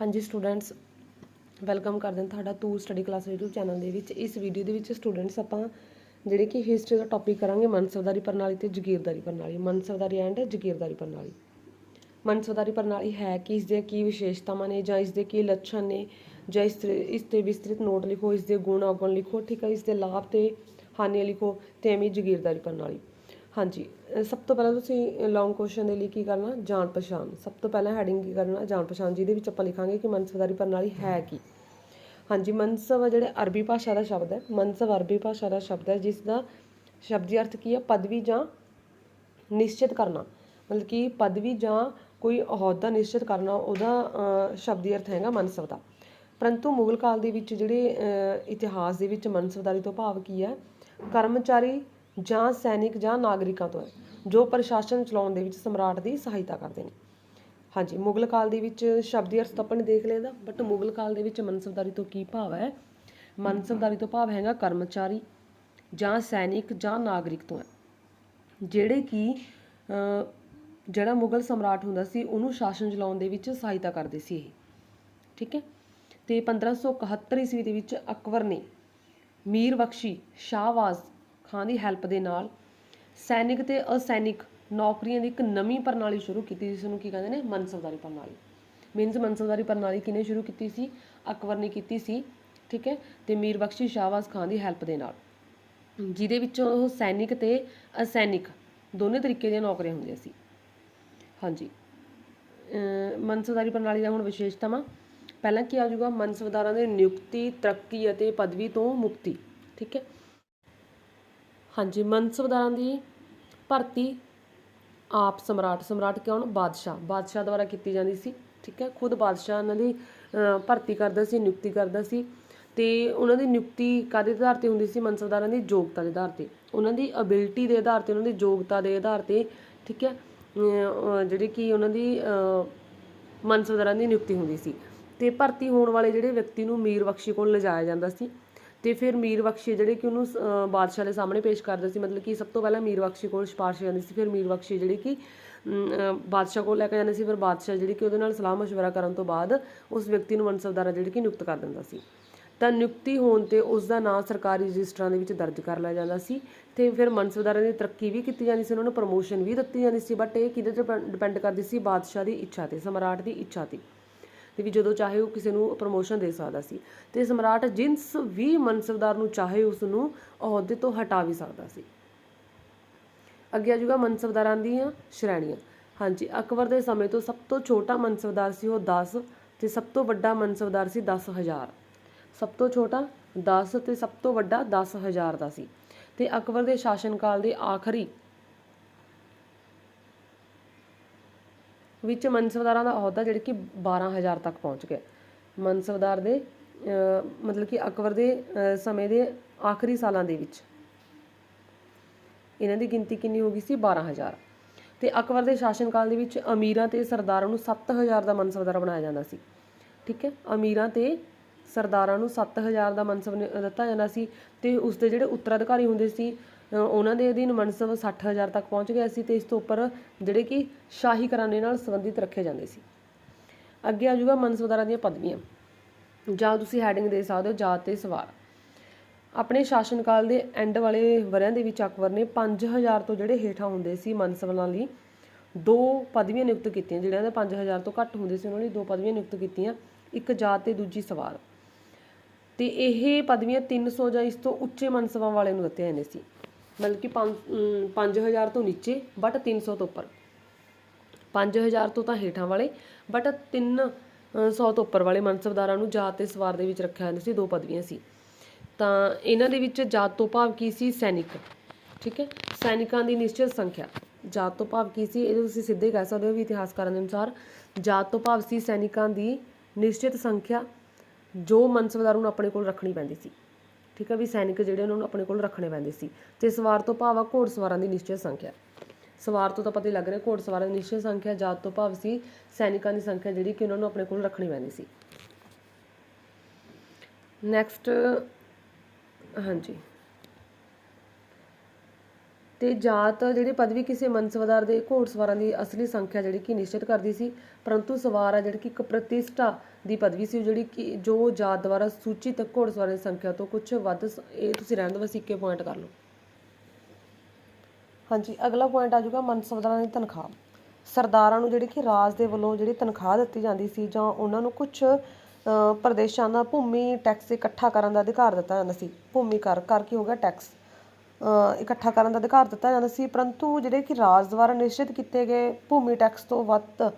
ਹਾਂਜੀ students, welcome ਕਰਦੇ ਹਾਂ ਤੁਹਾਡਾ to study class YouTube channel ਦੇ ਵਿੱਚ। ਇਸ ਵੀਡੀਓ ਦੇ ਵਿੱਚ ਸਟੂਡੈਂਟਸ ਆਪਾਂ ਜਿਹੜੇ ਕਿ ਹਿਸਟਰੀ ਦਾ ਟੌਪਿਕ ਕਰਾਂਗੇ ਮਨਸਬਦਾਰੀ ਪ੍ਰਣਾਲੀ ਤੇ ਜਗੀਰਦਾਰੀ ਪ੍ਰਣਾਲੀ। ਮਨਸਬਦਾਰੀ ਐਂਡ ਜਗੀਰਦਾਰੀ ਪ੍ਰਣਾਲੀ। ਮਨਸਬਦਾਰੀ ਪ੍ਰਣਾਲੀ ਹੈ ਕਿ ਇਸ ਦੇ ਕੀ ਵਿਸ਼ੇਸ਼ਤਾਵਾਂ ਨੇ ਜਾਂ ਇਸ ਦੇ ਕੀ ਲੱਛਣ ਨੇ ਜਾਂ ਇਸ ਤੇ ਇਸ ਤੇ ਵਿਸਤ੍ਰਿਤ ਨੋਟ ਲਿਖੋ ਇਸ ਦੇ ਗੁਣ ਔਗਣ ਲਿਖੋ, ਠੀਕ ਹੈ ਇਸ ਦੇ ਲਾਭ ਤੇ ਹਾਨੀਆਂ ਲਿਖੋ, ਤੇ ਐਵੇਂ ਜਗੀਰਦਾਰੀ ਪ੍ਰਣਾਲੀ। ਹਾਂਜੀ ਸਭ ਤੋਂ ਪਹਿਲਾਂ ਤੁਸੀਂ ਲੌਂਗ ਕੁਐਸਚਨ ਦੇ ਲਈ ਕੀ ਕਰਨਾ? ਜਾਣ ਪਛਾਣ। ਸਭ ਤੋਂ ਪਹਿਲਾਂ ਹੈਡਿੰਗ ਕੀ ਕਰਨਾ? ਜਾਣ ਪਛਾਣ, ਜਿਹਦੇ ਵਿੱਚ ਆਪਾਂ ਲਿਖਾਂਗੇ ਕਿ ਮਨਸਬਦਾਰੀ ਪ੍ਰਣਾਲੀ ਹੈ ਕੀ। ਹਾਂਜੀ ਮਨਸਬ ਜਿਹੜੇ ਅਰਬੀ ਭਾਸ਼ਾ ਦਾ ਸ਼ਬਦ ਹੈ ਮਨਸਬ ਅਰਬੀ ਭਾਸ਼ਾ ਦਾ ਸ਼ਬਦ ਹੈ, ਜਿਸ ਦਾ ਸ਼ਬਦੀ ਅਰਥ ਕੀ ਹੈ? ਪਦਵੀ ਜਾਂ ਨਿਸ਼ਚਿਤ ਕਰਨਾ। ਮਤਲਬ ਕਿ ਪਦਵੀ ਜਾਂ ਕੋਈ ਅਹੁਦਾ ਨਿਸ਼ਚਿਤ ਕਰਨਾ, ਉਹਦਾ ਸ਼ਬਦੀ ਅਰਥ ਹੈਗਾ ਮਨਸਬ ਦਾ। ਪਰੰਤੂ ਮੁਗਲ ਕਾਲ ਦੇ ਵਿੱਚ ਜਿਹੜੇ ਇਤਿਹਾਸ ਦੇ ਵਿੱਚ ਮਨਸਬਦਾਰੀ ਤੋਂ ਭਾਵ ਕੀ ਹੈ? ਕਰਮਚਾਰੀ ਜਾਂ ਸੈਨਿਕ ਜਾਂ ਨਾਗਰਿਕਾਂ ਤੋਂ ਹੈ ਜੋ ਪ੍ਰਸ਼ਾਸਨ ਚਲਾਉਣ ਦੇ ਵਿੱਚ ਸਮਰਾਟ ਦੀ ਸਹਾਇਤਾ ਕਰਦੇ ਨੇ। ਹਾਂਜੀ, ਮੁਗਲ ਕਾਲ ਦੇ ਵਿੱਚ ਸ਼ਬਦੀ ਅਰਥ ਤਾਂ ਆਪਾਂ ਨੇ ਦੇਖ ਲਿਆ ਇਹਦਾ ਬਟ ਮੁਗਲ ਕਾਲ ਦੇ ਵਿੱਚ ਮਨਸਬਦਾਰੀ ਤੋਂ ਕੀ ਭਾਵ ਹੈ? ਮਨਸਬਦਾਰੀ ਤੋਂ ਭਾਵ ਹੈਗਾ ਕਰਮਚਾਰੀ ਜਾਂ ਸੈਨਿਕ ਜਾਂ ਨਾਗਰਿਕ ਤੋਂ ਹੈ। ਜਿਹੜੇ ਕਿ ਜਿਹੜਾ ਮੁਗਲ ਸਮਰਾਟ ਹੁੰਦਾ ਸੀ, ਉਹਨੂੰ ਸ਼ਾਸਨ ਚਲਾਉਣ ਦੇ ਵਿੱਚ ਸਹਾਇਤਾ ਕਰਦੇ ਸੀ ਇਹ। ਠੀਕ ਹੈ? ਤੇ 1571 ਈਸਵੀ ਦੇ ਵਿੱਚ ਅਕਬਰ ਨੇ ਮੀਰ ਬਖਸ਼ੀ ਸ਼ਾਹਵਾਜ਼ ਖਾਂ ਦੀ ਹੈਲਪ ਦੇ ਨਾਲ ਸੈਨਿਕ ਤੇ ਅਸੈਨਿਕ ਨੌਕਰੀਆਂ ਦੀ ਇੱਕ ਨਵੀਂ ਪ੍ਰਣਾਲੀ ਸ਼ੁਰੂ ਕੀਤੀ ਜਿਸ ਨੂੰ ਕੀ ਕਹਿੰਦੇ ਨੇ ਮਨਸਬਦਾਰੀ ਪ੍ਰਣਾਲੀ। ਮੀਨਸ ਮਨਸਬਦਾਰੀ ਪ੍ਰਣਾਲੀ ਕਿਨੇ ਸ਼ੁਰੂ ਕੀਤੀ ਸੀ? ਅਕਬਰ ਨੇ ਕੀਤੀ ਸੀ, ਠੀਕ ਹੈ? ਤੇ ਮੀਰ ਬਖਸ਼ੀ ਸ਼ਾਹਵਾਜ਼ ਖਾਨ ਦੀ ਹੈਲਪ ਦੇ ਨਾਲ। ਜਿਹਦੇ ਵਿੱਚੋਂ ਉਹ ਸੈਨਿਕ ਤੇ ਅਸੈਨਿਕ ਦੋਨੇ ਤਰੀਕੇ ਦੀਆਂ ਨੌਕਰੀਆਂ ਹੁੰਦੀਆਂ ਸੀ। ਹਾਂਜੀ। ਅਹ ਮਨਸਬਦਾਰੀ ਪ੍ਰਣਾਲੀ ਦਾ ਹੁਣ ਵਿਸ਼ੇਸ਼ਤਾਵਾਂ ਪਹਿਲਾਂ ਕੀ ਆ ਜਾਊਗਾ? ਮਨਸਬਦਾਰਾਂ ਦੇ ਨਿਯੁਕਤੀ, ਤਰੱਕੀ ਅਤੇ ਪਦਵੀ ਤੋਂ ਮੁਕਤੀ, ਠੀਕ ਹੈ? ਹਾਂਜੀ ਮਨਸਬਦਾਰਾਂ ਦੀ ਭਰਤੀ ਆਪ ਸਮਰਾਟ ਸਮਰਾਟ ਕੌਣ ਬਾਦਸ਼ਾਹ। ਬਾਦਸ਼ਾਹ ਦੁਆਰਾ ਕੀਤੀ ਜਾਂਦੀ ਸੀ ਠੀਕ ਹੈ? ਖੁਦ ਬਾਦਸ਼ਾਹ ਇਹਨਾਂ ਦੀ ਭਰਤੀ ਕਰਦਾ ਸੀ ਨਿਯੁਕਤੀ ਕਰਦਾ ਸੀ ਤੇ ਉਹਨਾਂ ਦੀ ਨਿਯੁਕਤੀ ਕਾਦੇ ਆਧਾਰ ਤੇ ਹੁੰਦੀ ਸੀ? ਮਨਸਬਦਾਰਾਂ ਦੀ ਯੋਗਤਾ ਦੇ ਆਧਾਰ ਤੇ। ਉਹਨਾਂ ਦੀ ਅਬਿਲਿਟੀ ਦੇ ਆਧਾਰ ਤੇ ਉਹਨਾਂ ਦੀ ਯੋਗਤਾ ਦੇ ਆਧਾਰ ਤੇ ਠੀਕ ਹੈ? ਅਹ, ਜਿਹੜੀ ਕਿ ਉਹਨਾਂ ਦੀ ਅਹ, ਮਨਸਬਦਾਰਾਂ ਦੀ ਨਿਯੁਕਤੀ ਹੁੰਦੀ ਸੀ। ਤੇ ਭਰਤੀ ਹੋਣ ਵਾਲੇ ਜਿਹੜੇ ਵਿਅਕਤੀ ਨੂੰ ਮੀਰ ਬਖਸ਼ੀ ਕੋਲ ਲਿਜਾਇਆ ਜਾਂਦਾ ਸੀ ਤੇ ਫਿਰ ਮੀਰ ਬਖਸ਼ੀ ਜਿਹੜੇ ਕਿ ਉਹਨੂੰ ਬਾਦਸ਼ਾਹ ਦੇ ਸਾਹਮਣੇ ਪੇਸ਼ ਕਰਦੇ ਸੀ। ਮਤਲਬ ਕਿ ਸਭ ਤੋਂ ਪਹਿਲਾਂ ਮੀਰ ਬਖਸ਼ੀ ਕੋਲ ਸਿਫਾਰਸ਼ ਜਾਂਦੀ ਸੀ। ਫਿਰ ਮੀਰ ਬਖਸ਼ੀ ਜਿਹੜੀ ਕਿ ਬਾਦਸ਼ਾਹ ਕੋਲ ਲੈ ਕੇ ਜਾਂਦੇ ਸੀ। ਫਿਰ ਬਾਦਸ਼ਾਹ ਜਿਹੜੀ ਕਿ ਉਹਦੇ ਨਾਲ ਸਲਾਹ ਮਸ਼ਵਰਾ ਕਰਨ ਤੋਂ ਬਾਅਦ ਉਸ ਵਿਅਕਤੀ ਨੂੰ ਮਨਸਬਦਾਰਾ ਜਿਹੜੀ ਕਿ ਨਿਯੁਕਤ ਕਰ ਦਿੰਦਾ ਸੀ। ਤਾਂ ਨਿਯੁਕਤੀ ਹੋਣ ਤੇ ਉਸ ਦਾ ਨਾਂ ਸਰਕਾਰੀ ਰਜਿਸਟਰਾਂ ਦੇ ਵਿੱਚ ਦਰਜ ਕਰ ਲਿਆ ਜਾਂਦਾ ਸੀ ਤੇ ਫਿਰ ਮਨਸਬਦਾਰਾਂ ਦੀ ਤਰੱਕੀ ਵੀ ਕੀਤੀ ਜਾਂਦੀ ਸੀ। ਉਹਨਾਂ ਨੂੰ ਪ੍ਰਮੋਸ਼ਨ ਵੀ ਦਿੱਤੀ ਜਾਂਦੀ ਸੀ। ਬਟ ਇਹ ਕਿਹਦੇ ਤੇ ਡਿਪੈਂਡ ਕਰਦੀ ਸੀ? ਬਾਦਸ਼ਾਹ ਦੀ ਇੱਛਾ ਤੇ, ਸਮਰਾਟ ਦੀ ਇੱਛਾ ਤੇ। ਤੇ ਵੀ ਜਦੋਂ ਚਾਹੇ ਉਹ ਕਿਸੇ ਨੂੰ ਪ੍ਰਮੋਸ਼ਨ ਦੇ ਸਕਦਾ ਸੀ। ਤੇ ਸਮਰਾਟ ਜਿੰਸ ਵੀ ਮਨਸਬਦਾਰ ਨੂੰ ਚਾਹੇ ਉਸ ਨੂੰ ਅਹੁਦੇ ਤੋਂ ਹਟਾ ਵੀ ਸਕਦਾ ਸੀ। ਅੱਗੇ ਆ ਜੂਗਾ ਮਨਸਬਦਾਰਾਂ ਦੀਆਂ ਸ਼੍ਰੇਣੀਆਂ। ਹਾਂਜੀ, ਅਕਬਰ ਦੇ ਸਮੇਂ ਤੋਂ ਸਭ ਤੋਂ ਛੋਟਾ ਮਨਸਬਦਾਰ ਸੀ ਉਹ 10 ਤੇ ਸਭ ਤੋਂ ਵੱਡਾ ਮਨਸਬਦਾਰ ਸੀ 10000 ਸਭ ਤੋਂ ਛੋਟਾ 10 ਤੇ ਸਭ ਤੋਂ ਵੱਡਾ 10000 ਦਾ ਸੀ। ਤੇ ਅਕਬਰ ਦੇ ਸ਼ਾਸਨ ਕਾਲ ਦੇ ਆਖਰੀ ਵਿੱਚ ਮਨਸਬਦਾਰਾਂ ਦਾ ਅਹੁਦਾ ਜਿਹੜਾ ਕਿ 12000 ਤੱਕ ਪਹੁੰਚ ਗਿਆ। ਮਨਸਬਦਾਰ ਦੇ ਮਤਲਬ ਕਿ ਅਕਬਰ ਦੇ ਸਮੇਂ ਦੇ ਆਖਰੀ ਸਾਲਾਂ ਦੇ ਵਿੱਚ। ਇਹਨਾਂ ਦੀ ਗਿਣਤੀ ਕਿੰਨੀ ਹੋ ਗਈ ਸੀ? 12000 ਤੇ ਅਕਬਰ ਦੇ ਸ਼ਾਸਨ ਕਾਲ ਦੇ ਵਿੱਚ ਅਮੀਰਾਂ ਤੇ ਸਰਦਾਰਾਂ ਨੂੰ 7000 ਦਾ ਮਨਸਬਦਾਰ ਬਣਾਇਆ ਜਾਂਦਾ ਸੀ। ਠੀਕ ਹੈ? ਅਮੀਰਾਂ ਤੇ ਸਰਦਾਰਾਂ ਨੂੰ 7000 ਦਾ ਮਨਸਬ ਦਿੱਤਾ ਜਾਂਦਾ ਸੀ ਤੇ ਉਸ ਦੇ ਜਿਹੜੇ ਉੱਤਰਾਧਿਕਾਰੀ ਹੁੰਦੇ ਸੀ ਉਹਨਾਂ ਦੇ ਅਧੀਨ ਮਨਸਬ 60000 ਤੱਕ ਪਹੁੰਚ ਗਿਆ ਸੀ ਤੇ ਇਸ ਤੋਂ ਉੱਪਰ ਜਿਹੜੇ ਕਿ ਸ਼ਾਹੀ ਘਰਾਣੇ ਨਾਲ ਸੰਬੰਧਿਤ ਰੱਖੇ ਜਾਂਦੇ ਸੀ। ਅੱਗੇ ਆ ਜਾਊਗਾ ਮਨਸਬਦਾਰਾਂ ਦੀਆਂ ਪਦਵੀਆਂ। ਜਾਂ ਤੁਸੀਂ ਹੈਡਿੰਗ ਦੇ ਸਕਦੇ ਹੋ ਜਾਤ ਤੇ ਸਵਾਰ ਆਪਣੇ ਸ਼ਾਸਨ ਕਾਲ ਦੇ ਐਂਡ ਵਾਲੇ ਵਰਿਆਂ ਦੇ ਵਿੱਚ ਅਕਬਰ ਨੇ 5000 ਤੋਂ ਜਿਹੜੇ ਹੇਠਾਂ ਹੁੰਦੇ ਸੀ ਮਨਸਬਾਂ ਲਈ ਦੋ ਪਦਵੀਆਂ ਨਿਯੁਕਤ ਕੀਤੀਆਂ। ਜਿਹੜਿਆਂ ਦੇ 5000 ਤੋਂ ਘੱਟ ਹੁੰਦੇ ਸੀ, ਉਹਨਾਂ ਲਈ ਦੋ ਪਦਵੀਆਂ ਨਿਯੁਕਤ ਕੀਤੀਆਂ। ਇੱਕ ਜਾਤ ਤੇ ਦੂਜੀ ਸਵਾਰ ਤੇ ਇਹ ਪਦਵੀਆਂ 300 ਜਾਂ ਇਸ ਤੋਂ ਉੱਚੇ ਮਨਸਬਾਂ ਵਾਲੇ ਨੂੰ ਦਿੱਤੀਆਂ ਜਾਂਦੇ ਸੀ। ਮਤਲਬ ਕਿ 5000 ਤੋਂ ਨੀਚੇ, ਬਟ 300 ਤੋਂ ਉੱਪਰ। 5000 ਤੋਂ ਤਾਂ ਹੇਠਾਂ ਵਾਲੇ, ਬਟ 300 ਤੋਂ ਉੱਪਰ ਵਾਲੇ ਮਨਸਬਦਾਰਾਂ ਨੂੰ ਜਾਤ ਤੇ ਸਵਾਰ ਦੇ ਵਿੱਚ ਰੱਖਿਆ ਜਾਂਦਾ ਸੀ, ਦੋ ਪਦਵੀਆਂ ਸੀ। ਤਾਂ ਇਹਨਾਂ ਦੇ ਵਿੱਚ ਜਾਤ ਤੋਂ ਭਾਵ ਕੀ ਸੀ? ਸੈਨਿਕ। ਠੀਕ ਹੈ? ਸੈਨਿਕਾਂ ਦੀ ਨਿਸ਼ਚਿਤ ਸੰਖਿਆ। ਜਾਤ ਤੋਂ ਭਾਵ ਕੀ ਸੀ? ਇਹ ਤੁਸੀਂ ਸਿੱਧੇ ਕਹਿ ਸਕਦੇ ਹੋ ਵੀ ਇਤਿਹਾਸਕਾਰਾਂ ਦੇ ਅਨੁਸਾਰ ਜਾਤ ਤੋਂ ਭਾਵ ਸੀ ਸੈਨਿਕਾਂ ਦੀ ਨਿਸ਼ਚਿਤ ਸੰਖਿਆ, ਜੋ ਮਨਸਬਦਾਰ ਨੂੰ ਆਪਣੇ ਕੋਲ ਰੱਖਣੀ ਪੈਂਦੀ ਸੀ। ਠੀਕ ਹੈ ਵੀ ਸੈਨਿਕ ਜਿਹੜੇ ਉਹਨਾਂ ਨੂੰ ਆਪਣੇ ਕੋਲ ਰੱਖਣੇ ਪੈਂਦੇ ਸੀ। ਤੇ ਸਵਾਰ ਤੋਂ ਭਾਵ ਆ ਘੋੜਸਵਾਰਾਂ ਦੀ ਨਿਸ਼ਚਿਤ ਸੰਖਿਆ। ਸਵਾਰ ਤੋਂ ਤਾਂ ਪਤਾ ਹੀ ਲੱਗ ਰਿਹਾ ਘੋੜਸਵਾਰਾਂ ਦੀ ਨਿਸ਼ਚਿਤ ਸੰਖਿਆ, ਜਾਤ ਤੋਂ ਭਾਵ ਸੀ ਸੈਨਿਕਾਂ ਦੀ ਸੰਖਿਆ ਜਿਹੜੀ ਕਿ ਉਹਨਾਂ ਨੂੰ ਆਪਣੇ ਕੋਲ ਰੱਖਣੀ ਪੈਂਦੀ ਸੀ। ਨੈਕਸਟ ਹਾਂਜੀ। ਤੇ ਜਾਤ ਜਿਹੜੀ ਪਦਵੀ ਕਿਸੇ ਮਨਸਵਦਾਰ ਦੇ ਘੋੜਸਵਾਰਾਂ ਦੀ ਅਸਲੀ ਸੰਖਿਆ ਜਿਹੜੀ ਕਿ ਨਿਸ਼ਚਿਤ ਕਰਦੀ ਸੀ, ਪਰੰਤੂ ਸਵਾਰ ਆ ਜਿਹੜੀ ਕਿ ਇੱਕ ਪ੍ਰਤਿਸ਼ਠਾ ਦੀ ਪਦਵੀ ਸੀ ਜਿਹੜੀ ਕਿ ਜੋ ਜਾਤ ਦੁਆਰਾ ਸੂਚਿਤ ਘੋੜਸਵਾਰਾਂ ਦੀ ਸੰਖਿਆ ਤੋਂ ਕੁਝ ਵੱਧ ਇਹ ਤੁਸੀਂ ਰਹਿਣ ਦਿਓ ਬਸ ਇੱਕੇ ਪੁਆਇੰਟ ਕਰ ਲਓ। ਹਾਂਜੀ, ਅਗਲਾ ਪੁਆਇੰਟ ਆ ਜਾਊਗਾ ਮਨਸਬਦਾਰਾਂ ਦੀ ਤਨਖਾਹ। ਸਰਦਾਰਾਂ ਨੂੰ ਜਿਹੜੀ ਕਿ ਰਾਜ ਦੇ ਵੱਲੋਂ ਜਿਹੜੀ ਤਨਖਾਹ ਦਿੱਤੀ ਜਾਂਦੀ ਸੀ, ਜਾਂ ਉਹਨਾਂ ਨੂੰ ਕੁਝ ਪ੍ਰਦੇਸ਼ਾਂ ਦਾ ਭੂਮੀ ਟੈਕਸ ਇਕੱਠਾ ਕਰਨ ਦਾ ਅਧਿਕਾਰ ਦਿੱਤਾ ਜਾਂਦਾ ਸੀ। ਭੂਮੀ ਕਰ ਕਰ ਕੀ ਹੋ ਗਿਆ ਟੈਕਸ ਇਕੱਠਾ ਕਰਨ ਦਾ ਅਧਿਕਾਰ ਦਿੱਤਾ ਜਾਂਦਾ ਸੀ, ਪਰੰਤੂ ਜਿਹੜੇ ਕਿ ਰਾਜ ਦੁਆਰਾ ਨਿਸ਼ਚਿਤ ਕੀਤੇ ਗਏ ਭੂਮੀ ਟੈਕਸ ਤੋਂ ਵੱਧ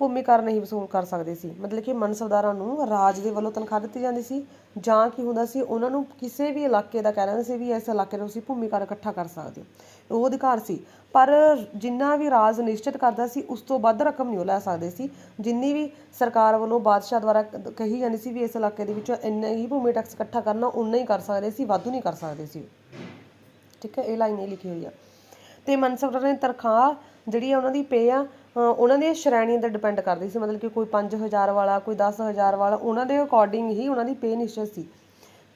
ਭੂਮੀ ਕਰ ਨਹੀਂ ਵਸੂਲ ਕਰ ਸਕਦੇ ਸੀ। ਮਤਲਬ ਕਿ ਮਨਸਬਦਾਰਾਂ ਨੂੰ ਰਾਜ ਦੇ ਵੱਲੋਂ ਤਨਖਾਹ ਦਿੱਤੀ ਜਾਂਦੀ ਸੀ ਜਾਂ ਕੀ ਹੁੰਦਾ ਸੀ, ਉਹਨਾਂ ਨੂੰ ਕਿਸੇ ਵੀ ਇਲਾਕੇ ਦਾ ਕਹਿ ਦਿੰਦੇ ਸੀ ਵੀ ਇਸ ਇਲਾਕੇ ਦਾ ਤੁਸੀਂ ਭੂਮੀ ਕਰ ਇਕੱਠਾ ਕਰ ਸਕਦੇ ਹੋ। ਉਹ ਅਧਿਕਾਰ ਸੀ। ਪਰ ਜਿੰਨਾ ਵੀ ਰਾਜ ਨਿਸ਼ਚਿਤ ਕਰਦਾ ਸੀ, ਉਸ ਤੋਂ ਵੱਧ ਰਕਮ ਨਹੀਂ ਉਹ ਲੈ ਸਕਦੇ ਸੀ। ਜਿੰਨੀ ਵੀ ਸਰਕਾਰ ਵੱਲੋਂ ਬਾਦਸ਼ਾਹ ਦੁਆਰਾ ਕਹੀ ਜਾਂਦੀ ਸੀ ਵੀ ਇਸ ਇਲਾਕੇ ਦੇ ਵਿੱਚੋਂ ਇੰਨਾ ਹੀ ਭੂਮੀ ਟੈਕਸ ਇਕੱਠਾ ਕਰਨਾ ਉਨਾ ਹੀ ਕਰ ਸਕਦੇ ਸੀ, ਵਾਧੂ ਨਹੀਂ ਕਰ ਸਕਦੇ ਸੀ ਠੀਕ ਹੈ, ਇਹ ਲਾਈਨ ਇਹ ਲਿਖੀ ਹੋਈ ਆ। ਤੇ ਮਨਸਬਦਾਰਾਂ ਦੀ ਤਨਖਾਹ ਜਿਹੜੀ ਆ ਉਹਨਾਂ ਦੀ ਪੇ ਆ ਉਹਨਾਂ ਦੀਆਂ ਸ਼੍ਰੇਣੀਆਂ ਤੇ ਡਿਪੈਂਡ ਕਰਦੀ ਸੀ। ਮਤਲਬ ਕਿ ਕੋਈ 5000 ਵਾਲਾ, ਕੋਈ 10000 ਵਾਲਾ, ਉਹਨਾਂ ਦੇ ਅਕੋਰਡਿੰਗ ਹੀ ਉਹਨਾਂ ਦੀ ਪੇ ਨਿਸ਼ਚਿਤ ਸੀ।